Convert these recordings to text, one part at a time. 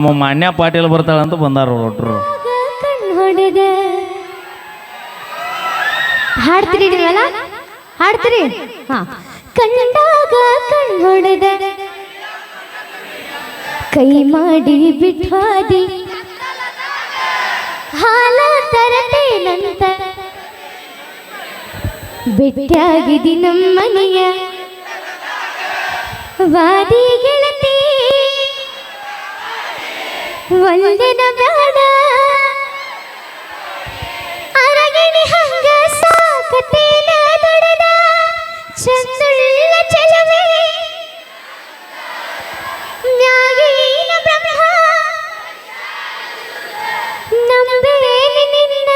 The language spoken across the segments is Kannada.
ನಮ್ಮ ಮಾನ್ಯ ಪಾಟೀಲ್ ಬರ್ತಾಳಂತ ಬಂದಾರ ಒಟ್ರು. ಹಾಡ್ತೀರಿ ನೀವೆಲ್ಲ? ಹಾಡ್ತೀರಿ? ಹಾ. ಕಂಡಾಗ ಕಣ್ಣೊಡೆದ ಕೈ ಮಾಡಿ ಬಿಟ್ಟಾದಿ ಹಾಲ ತರತೇನಂತ ಭೇಟಿಯಾಗಿದಿ ನಮ್ಮನೆಯ. ವಾದಿ ಗೆಳತಿ. ಒಂದಿನ ಬೇಡ ಅರಗಿಣಿ ಹಂಗ ಸಾಕತೇನ ದೊಡದ ಚಂದುಳ್ಳ ಚಲವೇ ನ್ಯಾಗೇನ ಬ್ರಹ್ಮ ನಂಬೇನಿ ನಿನ್ನ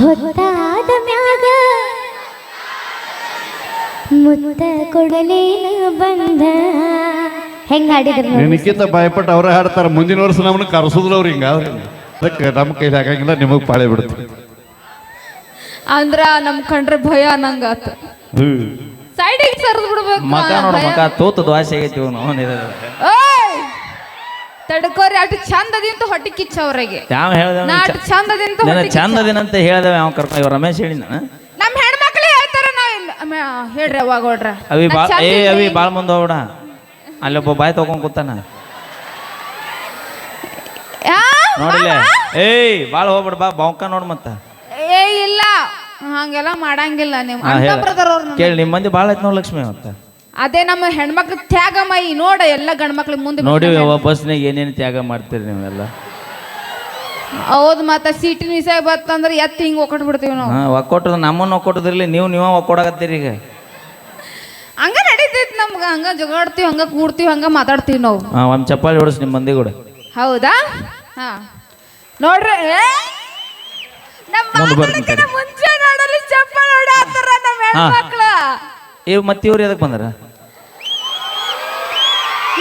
ಹೊತ್ತಾದ ಮ್ಯಾಗ ಮುತ್ತ ಕೊಡಲೇನ ಬಂದ ಹೆಂಗ್ ಹಾಡಿದ್ರಿ ನೋಡಿ. ನಿನಕ್ಕಿಂತ ಭಯಪಟ್ಟು ಅವ್ರ ಹಾಡ್ತಾರ. ಮುಂದಿನ ವರ್ಷ ನಮ್ಮನ್ನ ಕರ್ಸುದ್ರು ಅವ್ರು ಹಿಂಗ ಅದಕ್ಕೆ ನಮ್ಮ ಕೈಲಿ ಆಗಂಗಿಲ್ಲ ನಿಮಗೆ ಪಾಳೆ ಬಿಡುತ್ತೆ ಅಂದ್ರ ನಮ್ ಕಂಡ್ರೆ ಭಯ ಅನ್ನಂಗಾತ ಸೈಡಿಗೆ ಸರ್ದ್ ಬಿಡ್ಬೇಕು ಮಕ ನೋಡ ಭಯ. ಮಕ ತೂತು ದ್ವಾಸೆ ಆಗೈತಿ ಇವನು ಓಯ್! ತಡ್ಕೋರಿ ಅಷ್ಟು ಚಂದದಿಂತ ಹೊಟ್ಟಿ ಕಿಚ್ಚ ಅವ್ರಿಗೆ. ಯಾವ ಹೇಳ್ದ ನಾ ಅಷ್ಟು ಚಂದದಿಂತ ನನ್ನ ಹೊಟ್ಟಿ ಕಿಚ್ಚ. ಚಂದದಿನಂತ ಹೇಳ್ದವ ಯಾವ ಕರ್ಕೊಂಡು ಇವ ರಮೇಶ್ ಹೇಳಿ ನಾನು. ನಮ್ ಹೆಣ್ಮಕ್ಳು ಹೇಳ್ತಾರ ನಾವ್ ಇಲ್ಲ. ಮ- ಹೇಳ್ರಿ ಅವಾಗ ಹೊಡ್ರ ಅವಿ ಬಾ ಏ ಅವಿ ಭಾಳ ಮುಂದೆ ಹೋಗ್ಬಿಡ. ಅಲ್ಲೊಬ್ಬ ಬಾಯ್ ತಗೊಂಡ್ ಕೂತಾನ. ನೋಡಿಲ್ಲ? ಏಯ್ ಭಾಳ ಹೋಗ್ಬಿಡ ಬಾ ಬೌಕ ನೋಡ್ ಮತ್ತ. ಏ ಇಲ್ಲ. ಹಂಗೆಲ್ಲ ಮಾಡಂಗಿಲ್ಲ ನೀವು. ಹಾ, ಅಂತ ಹೇಳ. ಕೇಳಿ ನಿಮ್ಮ ಮಂದಿ ಭಾಳ ಐತ್ ನೋಡ್ ಲಕ್ಷ್ಮಿ ಮತ್ತ ಅದೇ ನಮ್ಮ ಹೆಣ್ಮಕ್ಳು ತ್ಯಾಗಮೈ ನೋಡ ಎಲ್ಲ ಗಂಡ್ಮಕ್ಳಿಗೆ ಮುಂದೆ ನೋಡಿ ಬಸ್ನಾಗ ಏನೇನು ತ್ಯಾಗ ಮಾಡ್ತೀರಿ ನೀವೆಲ್ಲ? ಹೌದ್ ಮತ್ತ ಸೀಟಿನ ವಿಷಯ ಬತ್ತಂದ್ರ ಎತ್ತಿ ಹಿಂಗ್ ಒಕ್ಕಟ್ ಬಿಡ್ತೀವಿ ನಾವು. ಹಾ ಒಕ್ಕೊಟ್ಟದ ನಮ್ಮನ್ನ ಒಕ್ಕೊಟ್ಟದ್ರಲ್ಲಿ ನೀವು ನೀವ ಒಕ್ಕೊಡಕತ್ತೀರಿ ಈಗ. ನಮ್ಗ ಹಂಗ ಜಗಾಡ್ತೀವಿ ಹಂಗ ಕೂಡ್ತೀವಿ ಹಂಗ ಮಾತಾಡ್ತೀವಿ ನಾವು. ಹಾ ಒಂದು ಚಪ್ಪಾಳಿ ಹೊಡಿಸ್ ನಿಮ್ಮ ಮಂದಿ ಕೂಡ. ಹೌದಾ? ಹಾ. ನೋಡ್ರಿ ಏ? ನಮ್ಮ ಮುಂದ್ ಬರ್ತೀನಿ ಮಾತಾಡಕ್ಕಿಂತ ಮುಂಚೆ ನೋಡಲಿ ಚಪ್ಪಲ್ ಹೊಡ್ಯಾತಾರ ನಮ್ಮ ಹೆಣ್ಮಕ್ಳು. ಇವ್ ಮತ್ತೆ ಇವ್ರು ಎದಕ್ ಬಂದಾರ?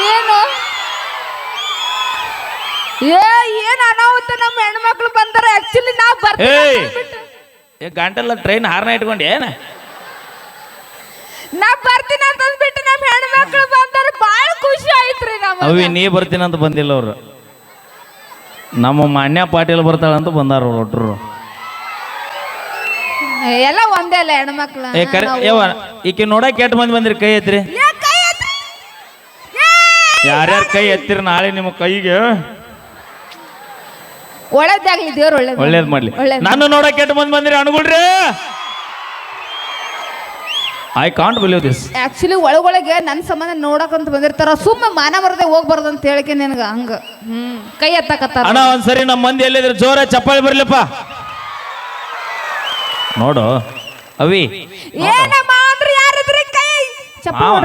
ಏನು? ಏ ಏನ್ ಅನಾಹುತ ನಮ್ಮ ಹೆಣ್ಮಕ್ಳು ಬಂದಾರ? ಆಕ್ಚುಲಿ ನಾವ್ ಏಯ್! ಬರ್ತೀವಿ ಏ ಗಂಟೆಲ್ಲ ಟ್ರೈನ್ ಹಾರ್ನ ಇಟ್ಕೊಂಡು ಏನ? ನಾ ಬರ್ತೀನಿ ಅಂತ ಅಂದ್ಬಿಟ್ಟು ಖುಷಿ ಆಯ್ತ್ರಿ ನಮಗೆ. ಅವಿ ನೀ ಬರ್ತೀನಂತ ಬಂದಿಲ್ಲ ಅವ್ರು. ನಮ್ಮ ಮಾನ್ಯ ಪಾಟೀಲ್ ಬರ್ತಾಳಂತ ಬಂದಾರ ಒಟ್ಟರು ಒಟ್ರು. ಎಲ್ಲ ಒಂದೇ ಅಲ್ಲ ಹೆಣ್ಮಕ್ಳು. ಏ ಕರೆ ಯವ್ವ ಈಕೆ ನೋಡಕ್ ಕೆಟ್ಟ ಮಂದಿ ಬಂದ್ರಿ ಕೈ ಎತ್ತಿರಿ ಏ, ಕೈ. ಏ! ಯಾರ್ಯಾರ ಕೈ ಎತ್ತಿರಿ ನಾಳೆ ನಿಮ್ಮ ಕೈಗೆ? ಒಳ್ಳೇದಾಗ್ಲಿ ದೇವ್ರು ಒಳ್ಳೇದ್ ಒಳ್ಳೇದ್ ಮಾಡ್ಲಿ. ಒಳ್ಳೇದ್ ನಾನು ನೋಡಕ್ ಕೆಟ್ಟ ಮಂದಿ ಬಂದಿರಿ ಅನ್ಕೊಳ್ರಿ I can't believe this actually ಒಳಗೊಳಗೆ ನನ್ನ ಸಂಬಂಧ ನೋಡಕಂತ ಬಂದಿರ್ತಾರ ಸುಮ್ಮನೆ ಮಾನ ಬರದೆ ಹೋಗ್ಬಾರ್ದು ಅಂತ ಹೇಳಿಕೆ ನಿನಗ ಹಂಗ. ಹ್ಮ್ ಕೈ ಎತ್ತಕತ್ತಾರ. ಅಣ್ಣ ಒಂದ್ಸರಿ ನಮ್ಮ ಮಂದಿ ಎಲ್ಲಿದ್ರೆ? ಜೋರ ಚಪ್ಪಾಳಿ ಬರ್ಲಿಪ್ಪ. ನೋಡು. ಅವಿ. ಯಾರಿದ್ರಿ ಕೈ? ಮಾವ?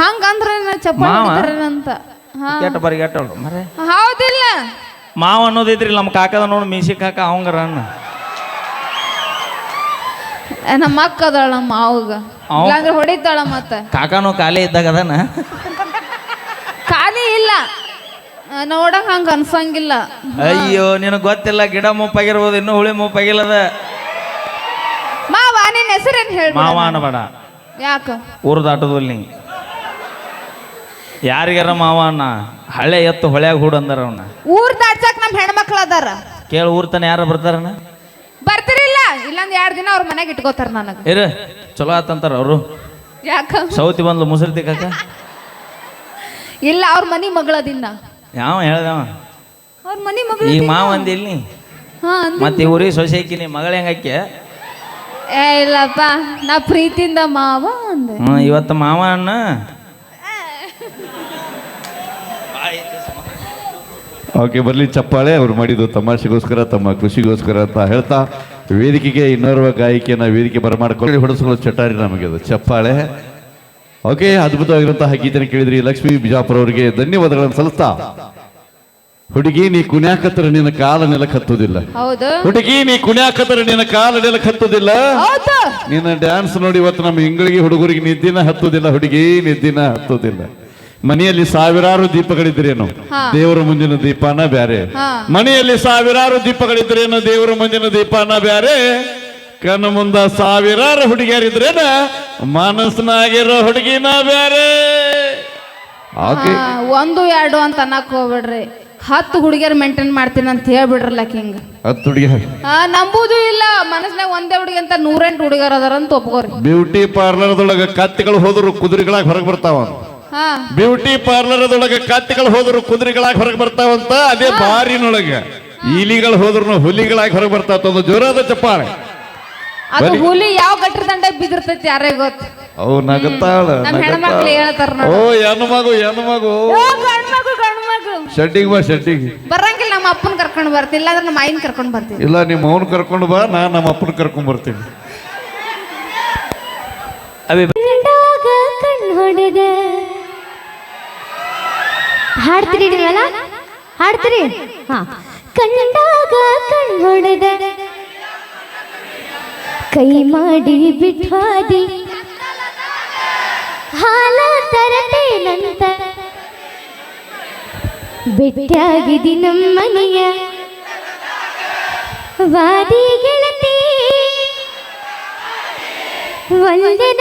ಹಂಗಂದ್ರೆ ಚಪ್ಪಾಳೆ ಮಾವ? ಹೊಡಿತಾರೇನಂತ? ಹಾ. ಕೆಟ್ಟ ಬರಿ ಕೆಟ್ಟ ಮರೆ. ಹೌದಿಲ್ಲ. ಮಾವ ಅನ್ನೋದೈತ್ರಿ ನಮ್ಮ ಕಾಕದ ನೋಡು ಮೀಸಿ ಕಾಕ ಅವಂಗರ ಅಣ್ಣ. ನಮ್ಮ ಅಕ್ಕ ಅದಾಳ ನಮ್ಮ ಮಾವಗ ಅವ್- ಇಲ್ಲಾಂದ್ರೆ ಹೊಡಿತಾಳ ಮತ್ತ. ಕಾಕನು ಖಾಲಿ ಇದ್ದಾಗ ಅದನ? ಖಾಲಿ ಇಲ್ಲ. ಆ, ನೋಡಕ್ ಹಂಗ ಅನ್ಸಂಗಿಲ್ಲ. ಅಯ್ಯೋ ನಿನಗೆ ಗೊತ್ತಿಲ್ಲ ಗಿಡ ಮುಪ್ಪಾಗಿರ್ಬೋದು ಇನ್ನೂ ಹುಳಿ ಮುಪ್ಪಾಗಿಲ್ಲದ ಮಾವ ನಿನ್ನ ಹೆಸರೇನ್ ಹೇಳಿ ಮಾವ ಅನ್ನಬೇಡ. ಯಾಕ? ಊರು ದಾಟೋದಿಲ್ಲ ನೀ. ಯಾರಿಗಾರ ಮಾವ ಅಣ್ಣ ಹಳೆ ಎತ್ತು ಹೊಳ್ಯಾಗ ಹೂಡ್ ಅಂದಾರ ಅವನ್ನ ಊರ್ ದಾಟ್ಸಕ್ ನಮ್ ಹೆಣ್ಮಕ್ಳು ಅದಾರ. ಕೇಳಿ ಊರ್ ತನ ಯಾರು ಬರ್ತಾರಣ್ಣ ಬರ್ತಿರಿಲ್ಲ ಇಲ್ಲೊಂದ್ ಎರಡ್ ದಿನ ಅವ್ರ ಮನೆಗೆ ಇಟ್ಕೋತಾರ ನನಗ. ಇರ ಚಲೋ ಆತಂತಾರ ಅವರು. ಯಾಕ? ಸೌತಿ ಬಂದ್ಲು ಮುಸರ್ತಿ ಕಾಕ ಇಲ್ಲ ಅವ್ರ ಮನಿ ಮಗಳದಿನ್ನ. ಯಾವ ಹೇಳ್ದವ? ಅವ್ರ ಮನಿ ಮಗಳ ಈ ಮಾವ ಅಂದಿಲ್ಲ ನೀ ಹಾ ಅಂದ್- ಮತ್ತೆ ಊರಿಗೆ ಸೊಸೆ ಹಾಕಿ ನೀ ಮಗಳ ಹೆಂಗಕ್ಕೆ ಏ ಇಲ್ಲಪ್ಪ ನಾ ಪ್ರೀತಿಯಿಂದ ಮಾವ ಅಂದೆ. ಹ್ಞೂ ಇವತ್ತು ಮಾವ ಅಣ್ಣ. ಓಕೆ ಬರಲಿ ಚಪ್ಪಾಳೆ ಅವ್ರು ಮಾಡಿದ್ದು ತಮಾಷೆಗೋಸ್ಕರ ತಮ್ಮ ಖುಷಿಗೋಸ್ಕರ ಅಂತ ಹೇಳ್ತಾ ವೇದಿಕೆಗೆ ಇನ್ನೋರ್ವ ಗಾಯಕಿಯನ್ನು ವೇದಿಕೆ ಬರಮಾಡ್ಕೊಂಡು ಹೊಡೆಸ್ಕೊಳ್ಳೋ ಚಟಾರಿ ನಮಗೆ ಅದು. ಚಪ್ಪಾಳೆ. ಓಕೆ ಅದ್ಭುತವಾಗಿರುವಂತಹ ಗೀತೆನ ಕೇಳಿದ್ರಿ. ಲಕ್ಷ್ಮೀ ಬಿಜಾಪುರ ಅವರಿಗೆ ಧನ್ಯವಾದಗಳನ್ನು ಸಲ್ಲಿಸ್ತಾ. ಹುಡುಗಿ ನೀ ಕುಣ್ಯಾಕತ್ತರ ನಿನ್ನ ಕಾಲ ನೆಲಕ್ಕೆ ಹತ್ತುದಿಲ್ಲ ಹುಡುಗಿ ನೀ ಕುಣ್ಯಾಕತ್ತರ ನಿನ್ನ ಕಾಲ ನೆಲಕ್ಕೆ ಹತ್ತುದಿಲ್ಲ ನಿನ್ನ ಡ್ಯಾನ್ಸ್ ನೋಡಿ ಇವತ್ತು ನಮ್ಮ ಹಿಂಗಳಿಗೆ ಹುಡುಗರಿಗೆ ನಿದ್ದಿನ ಹತ್ತುದಿಲ್ಲ ಹುಡುಗಿ ನಿದ್ದಿನ ಹತ್ತುದಿಲ್ಲ ಮನೆಯಲ್ಲಿ ಸಾವಿರಾರು ದೀಪಗಳಿದ್ರೇನು. ದೇವರ ಮುಂದಿನ ದೀಪನ ಬ್ಯಾರೆ. ಮನೆಯಲ್ಲಿ ಸಾವಿರಾರು ದೀಪಗಳಿದ್ರೇನು? ದೇವರ ಮುಂದಿನ ದೀಪನ ಬ್ಯಾರೆ. ಕಣ್ಣು ಮುಂದ ಸಾವಿರಾರು ಹುಡುಗಿಯರಿದ್ರೇನ? ಮನಸ್ಸಿನಾಗಿರೋ ಹುಡುಗಿನ ಬ್ಯಾರೆ. ಒಂದು ಎರಡು ಅಂತ ಅನ್ನಕ್ ಹೋಗ್ಬಿಡ್ರಿ. ಹತ್ತು ಹುಡುಗಿಯರ್ ಮೇಂಟೈನ್ ಮಾಡ್ತೀನಿ ಅಂತ ಹೇಳ್ಬಿಡ್ರಲ್ಲ ಹಿಂಗ. ಹತ್ತು ಹುಡುಗಿಯರ್ ನಂಬುದು ಇಲ್ಲ. ಮನಸ್ನಾಗ ಒಂದೇ ಹುಡುಗಿ ಅಂತ ನೂರೆಂಟು ಹುಡುಗಿಯರ್ ಅದಾರ ಅಂತ ಒಪ್ಕೋರಿ. ಬ್ಯೂಟಿ ಪಾರ್ಲರ್ದೊಳಗ ಕತ್ತಿಗಳು ಹೋದ್ರು ಕುದುರೆಗಳಾಗಿ ಹೊರಗೆ ಬರ್ತಾವ ಬ್ಯೂಟಿ ಪಾರ್ಲರ್ದೊಳಗೆ ಕತ್ತಿಗಳು ಹೋದ್ರು ಕುದುರೆಗಳಾಗಿ ಹೊರಗೆ ಬರ್ತಾವಂತ ಅದೇ ಬಾರಿನೊಳಗೆ. ಇಲಿಗಳು ಹೋದ್ರು ಹುಲಿಗಳಾಗಿ ಹೊರಗೆ ಬರ್ತಾವ ಒಂದು ಜೋರಾದ ಚಪ್ಪಾಳೆ ಅದು ಹುಲಿ ಯಾವ ಗಟ್ರ ದಂಡ ಬಿದ್ದಿರ್ತೈತಿ ಯಾರೇ ಗೊತ್ತು. ಅವು ನಗತಾಳ ನಮ್ಮ ಹೆಣ್ಮಕ್ಳು ಹೇಳ್ತಾರ ಓ ಹೆಣ್ಣು ಮಗು ಹೆಣ್ಣು ಮಗು. ಗಂಡ್ಮಗು ಗಂಡ್ಮಗು ಶೆಡ್ಡಿಗೆ ಬಾ ಶೆಡ್ಡಿಗೆ. ಬರಂಗಿಲ್ಲ ನಮ್ಮ ಅಪ್ಪನ ಕರ್ಕೊಂಡು ಬರ್ತೀನಿ ಇಲ್ಲಾಂದ್ರೆ ನಮ್ಮ ಆಯಿನ ಕರ್ಕೊಂಡು ಬರ್ತೀನಿ. ಇಲ್ಲ ನಿಮ್ಮ ಅವನ್ ಕರ್ಕೊಂಡು ಬಾ ನಾ ನಮ್ಮ ಅಪ್ಪನ ಕರ್ಕೊಂಡು ಬರ್ತೀನಿ. ಅದೇ ಹಾಡ್ತೀರಿ ನೀವೆಲ್ಲ? ಹಾಡ್ತೀರಿ? ಹಾ. ಕಂಡಾಗ ಕಣ್ಣೊಡೆದ. ಕೈ ಮಾಡಿ ಬಿಟ್ವಾದಿ. ಹಾಲ ತರತೇನಂತ ಭೇಟಿಯಾಗಿದಿ ನಮ್ಮನೆಯ. ವಾದಿ ಗೆಳತಿ. ಒಂದಿನ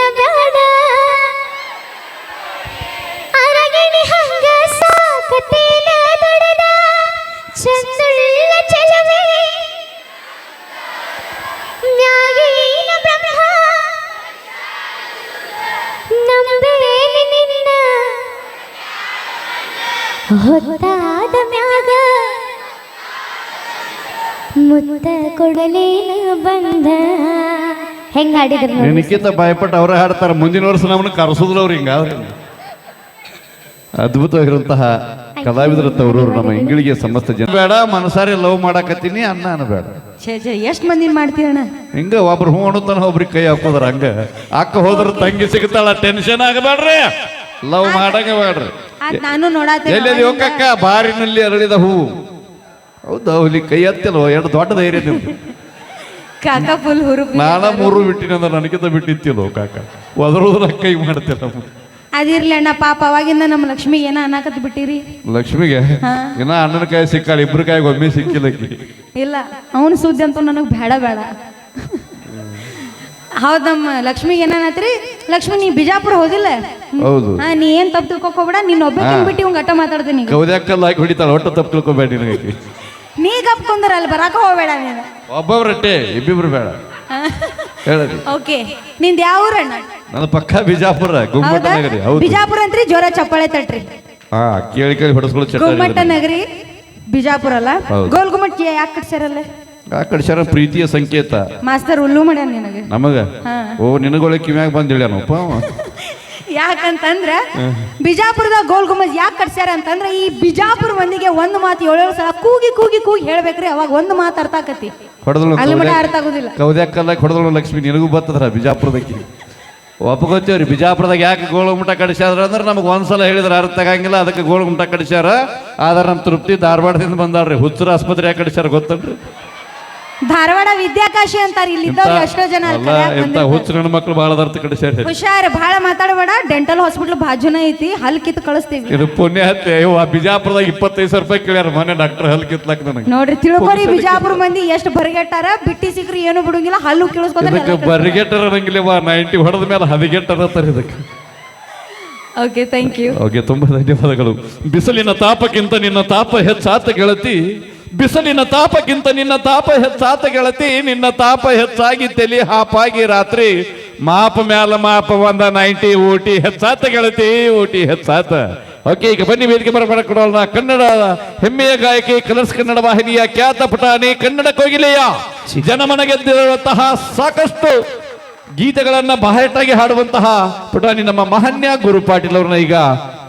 ಹೊತ್ತಾದ ಮ್ಯಾಗ ಮುತ್ತ ಕೊಡಲೇನ ಬಂದ. ಹೆಂಗ್ ಹಾಡಿದ್ರು ನಿನಕ್ಕಿಂತ ಭಯಪಟ್ಟು ಅವರೇ ಹಾಡ್ತಾರ. ಮುಂದಿನ ವರ್ಷ ನಮ್ಮನ್ನ ಕರೆಸೋದಿಲ್ಲ ಅವ್ರು ಹಿಂಗಾದ್ರೆ. ಅದ್ಭುತವಾಗಿರುವಂತಹ ಕಲಾವಿದರ ತವರೂರು ನಮ್ಮ ಇಂಗಳಿಗೆ ಸಮಸ್ತ ಜನ. ಬೇಡ ಮನಸಾರಿ ಲವ್ ಮಾಡಾಕತ್ತೀನಿ ಅನ್ನ ಅನ್ಬೇಡ ಎಷ್ಟು ಮಂದಿ ಮಾಡ್ತೀರಣ್ಣ ಹಿಂಗ ಒಬ್ರು ಹೂ ಅಣ್ಣ ಒಬ್ರಿಗೆ ಕೈ ಹಾಕೋದ್ರ ಹಂಗ. ಅಕ್ಕ ಹೋದ್ರ ತಂಗಿ ಸಿಗ್ತಾಳ ಟೆನ್ಷನ್ ಆಗಬೇಡ್ರಿ ಲವ್ ಮಾಡಂಗ ಬೇಡ್ರಿ ನಾನು ನೋಡಾತೆ ಎಲ್ಲಿ ಹೋಗಕ್ಕ ಬಾರಿನಲ್ಲಿ ಅರಳಿದ ಹೂ. ಹೌದಾ ಹುಲಿ ಕೈ ಹತ್ತಿಲ್ವ? ಎರಡು ದೊಡ್ಡ ಧೈರ್ಯ ನಿಮ್ದು ಕಾಕ ಫುಲ್ ಹುರು ನಾನ ಮೂರು ಬಿಟ್ಟಿನ ನನಗಿಂತ ಬಿಟ್ಟಿತ್ತಿಲ್ಲೋ ಕಾಕ? ಒದರೋದ್ರ ಕೈ ಮಾಡ್ತಿಲ್ಲ ಅದಿರ್ಲಿ ಅಣ್ಣ ಪಾಪ ಅವಾಗಿಂದ ನಮ್ಮ ಲಕ್ಷ್ಮಿಗೆ ಏನ ಅನ್ನಕತ್ ಬಿಟ್ಟಿರಿ? ಲಕ್ಷ್ಮಿಗೆ ಏನ ಅಣ್ಣನ ಕಾಯಿ ಸಿಕ್ಕಾಳ ಇಬ್ರು ಕಾಯಿಗೆ ಒಮ್ಮೆ ಸಿಕ್ಕಿಲ್ಲ ಇಲ್ಲ ಅವನ ಸುದ್ದಿ ಅಂತ ನನಗೆ ಬೇಡ ಬೇಡ ಹೌದ್ ನಮ್ಮ ಲಕ್ಷ್ಮಿಗೆ ಏನಾನತ್ರಿ ಲಕ್ಷ್ಮಿ ನೀ ಬಿಜಾಪುರ ಹೋದಿಲ್ಲ ಹೌದು. ಹಾ ನೀ ಏನ್ ತಪ್ಪು ತಿಳ್ಕೊಬೇಡ ನೀನ್ ಒಬ್ಬಕಿನ್ ಬಿಟ್ಟು ಇವಂಗ ಅಟ್ಟ ಮಾತಾಡ್ತೀನಿ ಈಗ. ಕೌದ್ಯಾಕಲ್ಲ ಹಾಕಿ ಹೊಡಿತಾಳ ಒಟ್ಟು ತಪ್ಪು ತಿಳ್ಕೊಬೇಡ ನಿನಗೆ ನೀ ಗಪ್ ಅಲ್ಲಿ ಬರಾಕ ಹೋಗ್ಬೇಡ ನೀನು. ಒಬ್ಬೊಬ್ರಟ್ಟೆ ಇಬ್ಬಿಬ್ರು ಬೇಡ. ಹೇಳಿ ಓಕೆ ನಿಂದ ಯಾವ ಊರಣ್ಣ? ನನ್ನ ಪಕ್ಕ ಬಿಜಾಪುರ ಗುಮ್ಮಟ ಹೌದಾ ನಗರಿ ಹೌದು. ಬಿಜಾಪುರ ಅಂತ್ರಿ ಜೋರ ಚಪ್ಪಾಳೆ ತಟ್ರಿ. ಹಾ ಕೇಳಿ ಕೇಳಿ ಹೊಡೆಸ್ಕೊಳ್ಳೋ ಗುಮ್ಮಟ ಚಟ್ಟ ನಗರಿ ಬಿಜಾಪುರ ಅಲ್ಲ? ಹೌದು. ಗೋಲ್ ಗುಮ್ಮಟ್ ಯಾಕೆ ಕಟ್ಸ್ಯಾರಲ್ಲ? ಆ ಕಡೆ ಶರ ಪ್ರೀತಿಯ ಸಂಕೇತ. ಮಾಸ್ತರ್ ಉಲ್ಲು ಮಾಡ್ಯಾನ ನಿನಗೆ. ನಮಗ? ಹಾ. ಓ ನಿನಗೊಳೆ ಕಿವ್ಯಾಗ ಬಂದ ಹೇಳ್ಯಾನಪ್ಪ ಅವ. ಯಾಕಂತಂದ್ರ ಬಿಜಾಪುರದಾಗ ಗೋಲ್ ಗುಮ್ಮಜ್ ಯಾಕೆ ಕಟ್ಸ್ಯಾರ ಅಂತಂದ್ರ ಈ ಬಿಜಾಪುರ ಮಂದಿಗೆ ಒಂದು ಮಾತು ಏಳೇಳು ಸಲ ಕೂಗಿ ಕೂಗಿ ಕೂಗಿ ಹೇಳ್ಬೇಕ್ರಿ ಅವಾಗ ಒಂದು ಮಾತು ಅರ್ಥ ಆಕತಿ. ಹೊಡೆದಳು ಅಲ್ಲಿ ಮಟ ಅರ್ಥ ಆಗುದಿಲ್ಲ. ಕೌದ್ಯಾಕಲ್ಲ ಹೊಡೆದಳು ಲಕ್ಷ್ಮಿ ನಿನಗೂ ಬರ್ತದ್ರ ಬಿಜಾಪುರದಕ್ಕೆ? ಒಪ್ಪಗೋತೀವ್ರಿ ಬಿಜಾಪುರದಾಗ ಯಾಕೆ ಗೋಳಗುಮಟ ಕಡಿಸ್ಯಾರ ಅಂದ್ರೆ ನಮಗೆ ಒಂದ್ಸಲ ಹೇಳಿದ್ರೆ, ಅರ್ಥ ಆಗಂಗಿಲ್ಲ, ಅದಕ್ಕೆ ಗೋಳಗುಮಟ ಕಡಿಸ್ಯಾರ. ಆದ್ರೆ ನಮ್ಮ ತೃಪ್ತಿ ಧಾರವಾಡದಿಂದ ಬಂದಾಳ್ರಿ, ಹುಚ್ಚರ ಆಸ್ಪತ್ರೆ ಯಾಕೆ ಕಡಿಸ್ಯಾರ ಗೊತ್ತನ್ರಿ ಧಾರವಾಡ ವಿದ್ಯಾಕಾಶಿ ಅಂತಾರೆ ಇಲ್ಲಿ ಇದ್ದವ್ರು ಎಷ್ಟೋ ಜನ ಅಲ್ಲಿ ಬಹಳ ಕಲ್ಯಾಕ್ ಎಂತ ಹುಚ್ಚು ಮಕ್ಳು ಭಾಳ ಅರ್ಥ ಕಡಿಸ್ಯಾರ ಹುಷಾರ್ ಬಹಳ ಮಾತಾಡಬೇಡ ಡೆಂಟಲ್ ಹಾಸ್ಪಿಟಲ್ ಬಾಜುನ ಐತಿ ಹಲ್ ಕಿತ್ತು ಕಳಿಸ್ತೀವಿ. ಇದು ಪುಣ್ಯ ಹತ್ತೆ ಆ ಬಿಜಾಪುರದಾಗ ಇಪ್ಪತ್ತೈದು ಸಾವಿರ ರೂಪಾಯಿ ಕೇಳ್ಯಾರ ಮನೆ ಡಾಕ್ಟರ್ ಹಲ್ ಕಿತ್ಲಾಕ್ ನನಗೆ. ನೋಡ್ರಿ ತಿಳ್ಕೊರಿ ಬಿಜಾಪುರ ಮಂದಿ ಎಷ್ಟು ಬರಿಗೆಟ್ಟಾರ ಬಿಟ್ಟಿ ಸಿಕ್ರಿ ಏನು ಬಿಡುಂಗಿಲ್ಲ ಹಲ್ಲು ಇದಕ್ಕೆ ಕೇಳಿಸ್ಕೊಂಡ್ರೆ ಬರಿಗೆಟ್ಟರ ನಂಗಿಲ್ಲ ನೈಂಟಿ ಹೊಡೆದ ಮೇಲೆ ಹದಿಗೆಟ್ಟರ ಅಂತಾರೆ ಇದಕ್ಕೆ. ಓಕೆ ಥ್ಯಾಂಕ್ ಯು ಓಕೆ ತುಂಬಾ ಧನ್ಯವಾದಗಳು. ಬಿಸಿಲಿನ ತಾಪಕ್ಕಿಂತ ನಿನ್ನ ತಾಪ ಹೆಚ್ಚಾತ ಗೆಳತಿ ಬಿಸಿಲಿನ ತಾಪಕ್ಕಿಂತ ನಿನ್ನ ತಾಪ ಹೆಚ್ಚಾತ ಗೆಳತಿ, ನಿನ್ನ ತಾಪ ಹೆಚ್ಚಾಗಿ ತಲಿ ಹಾಪಾಗಿ ರಾತ್ರಿ. ಮಾಪ ಮ್ಯಾಲ ಮಾಪ ಒಂದ ನೈಂಟಿ, ಊಟಿ ಹೆಚ್ಚಾತ ಗೆಳತಿ, ಊಟಿ ಹೆಚ್ಚಾತ. ಓಕೆ, ಈಗ ಬನ್ನಿ ವೇದಿಕೆ ಬರಮಾಡಿಕೊಡೋಣ ಕನ್ನಡ ಹೆಮ್ಮೆಯ ಗಾಯಕಿ, ಕಲರ್ಸ್ ಕನ್ನಡ ವಾಹಿನಿಯ ಖ್ಯಾತ ಪುಟಾಣಿ, ಕನ್ನಡ ಕೋಗಿಲೆಯ ಜನಮನ ಗೆದ್ದಿರುವಂತಹ ಸಾಕಷ್ಟು ಗೀತೆಗಳನ್ನ ಬಾಹೆಟ್ಟಾಗಿ ಹಾಡುವಂತಹ ಪುಟಾಣಿ ನಮ್ಮ ಮಹನ್ಯ ಗುರು ಪಾಟೀಲ್ ಅವ್ರನ್ನ ಈಗ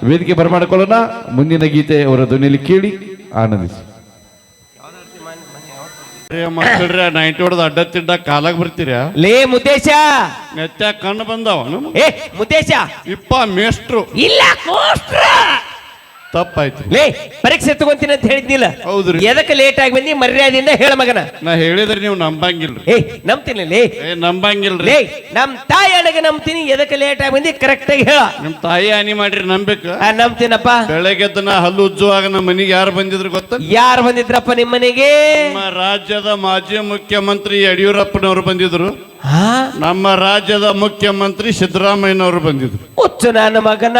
ವೇದಿಕೆ ಬರಮಾಡಿಕೊಳ್ಳೋಣ ಮುಂದಿನ ಗೀತೆ ಅವರ ಧ್ವನಿಯಲ್ಲಿ ಕೇಳಿ ಆನಂದಿಸಿ. ಮಕ್ಕಳ್ರೆ ನೈಂಟಿ ಹೊಡೆದು ಅಡ್ಡ ತಿಡ್ಡ ಕಾಲಾಗ ಬರ್ತೀರಾ? ಲೇ ಮುದ್ದೇಶ! ನೆತ್ತ ಕಣ್ಣು ಬಂದವ ಏ ಮುದ್ದೇಶ! ಇಪ್ಪ ಮೇಷ್ಟ್ರು. ಇಲ್ಲ ಕೋಸ್ಟ್ರ ತಪ್ಪಾಯ್ತು. ಲೇ ಪರೀಕ್ಷೆ ತಗೊಂತೀನಿ ಅಂತ ಹೇಳಿದ್ನಿಲ್ಲ ಹೌದ್ರಿ. ಎದಕ್ಕೆ ಲೇಟ್ ಆಗಿ ಬಂದಿ? ಮರ್ಯಾದೆಯಿಂದ ಹೇಳ ಮಗನ. ನಾ ಹೇಳಿದ್ರೆ ನೀವು ನಂಬಂಗಿಲ್ರಿ. ಏ ನಂಬ್ತೀನಿ ಲೇ. ಏ ನಂಬಂಗಿಲ್ರಿ. ಲೇ ನಮ್ ತಾಯಿ ಅಡಗೆ ನಂಬ್ತೀನಿ. ಎದಕ್ಕೆ ಲೇಟ್ ಆಗಿ ಬಂದಿ? ಕರೆಕ್ಟ್ ಆಗಿ ಹೇಳ. ನಿಮ್ ತಾಯಿ ಹಾನಿ ಮಾಡ್ರಿ ನಂಬೇಕ ಆ, ನಂಬ್ತೀನಪ್ಪ. ಬೆಳಗ್ಗೆದ್ದು ನಾ ಹಲ್ಲು ಉಜ್ಜುವಾಗ ನಮ್ಮ ಮನೆಗೆ ಯಾರು ಬಂದಿದ್ರು ಗೊತ್ತ? ಯಾರು ಬಂದಿದ್ರಪ್ಪ ನಿಮ್ಮ ಮನೆಗೆ ನಮ್ಮ ರಾಜ್ಯದ ಮಾಜಿ ಮುಖ್ಯಮಂತ್ರಿ ಯಡಿಯೂರಪ್ಪನವರು ಬಂದಿದ್ರು. ನಮ್ಮ ರಾಜ್ಯದ ಮುಖ್ಯಮಂತ್ರಿ ಸಿದ್ದರಾಮಯ್ಯನವರು ಬಂದಿದ್ರು. ಹುಚ್ಚು ನನ್ನ ಮಗನ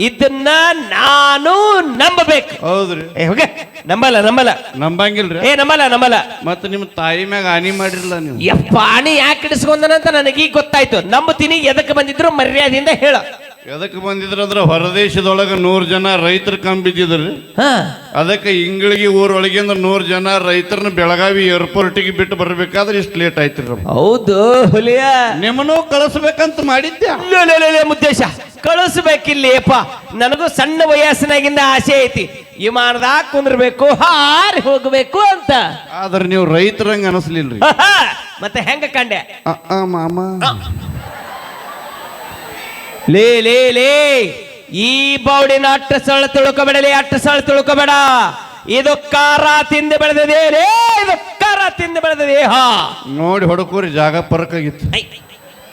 ಇದನ್ನ ನಾನು ನಂಬಬೇಕು. ಹೌದ್ರಿ. ಏ ಹೋಗ. ನಂಬಲ್ಲ ನಂಬಲ್ಲ. ನಂಬಂಗಿಲ್ರಿ. ಏ ನಂಬಲ್ಲ ನಂಬಲ್ಲ. ಮತ್ತೆ ನಿಮ್ಮ ತಾಯಿ ಮ್ಯಾಗ ಹಾನಿ ಮಾಡಿರಲ್ಲ ನೀವು? ಯಪ್ಪ ಅಣಿ ಯಾಕೆ ಇಡಿಸ್ಕೊಂಡನಂತ ಈಗ ಗೊತ್ತಾಯ್ತು. ನಂಬುತ್ತೀನಿ ಎದಕ್ಕೆ ಬಂದಿದ್ರು ಮರ್ಯಾದೆಯಿಂದ ಹೇಳ. ಎದಕ್ಕೆ ಬಂದಿದ್ರು ಅಂದ್ರೆ ಹೊರದೇಶದೊಳಗೆ ನೂರು ಜನ ರೈತರು ಕಂಬಿದ್ದಿದ್ರು ಬಿದ್ದಿದ್ರಿ ಹಾ. ಅದಕ್ಕೆ ಇಂಗಳಿಗೆ ಊರೊಳಗಿಂದ ನೂರು ಜನ ರೈತರನ್ನ ಬೆಳಗಾವಿ ಏರ್ಪೋರ್ಟಿಗೆ ಬಿಟ್ಟು ಬರ್ಬೇಕಾದ್ರೆ ಇಷ್ಟು ಲೇಟ್ ಆಯ್ತು. ಹೌದು. ಹುಲಿಯ. ನಿಮ್ಮನ್ನು ಕಳಿಸ್ಬೇಕಂತ ಮಾಡಿದ್ದೆ ಉದ್ದೇಶ ಲೇ, ಲೇ, ಲೇ, ಮುದ್ದೇಶ ಕಳಿಸ್ಬೇಕಿಲ್ಲಿ ಅಪ್ಪ ನನಗೂ ಸಣ್ಣ ವಯಸ್ಸಿನಾಗಿಂದ ಆಸೆ ಐತಿ. ವಿಮಾನದಾಗ ಕುಂದ್ರಬೇಕು ಹಾರಿ ಹೋಗ್ಬೇಕು ಅಂತ. ಆದ್ರೆ ನೀವು ರೈತರಂಗ ಅನಿಸ್ಲಿಲ್ರಿ. ಮತ್ತೆ ಹೆಂಗ ಕಂಡೆ? ಅ, ಅ, ಮಾಮ. ಲೇ ಲೇ ಲೇ. ಈ ಬೌಡಿನ ಅಟ್ಟ ಸಳ ತಿಳ್ಕೊಬೇಡಲಿ ಅಟ್ಟ ಸಳ ತಿಳ್ಕೊಬೇಡ. ಇದು ಕಾರ ತಿಂದು ಬೆಳೆದಿದೆ ಲೇ ಇದು ಕಾರ ತಿಂದು ಬೆಳೆದ ಹಾ ನೋಡಿ ಹೊಡಕೂರಿ ಜಾಗ ಪರಕಾಗಿತ್ತು.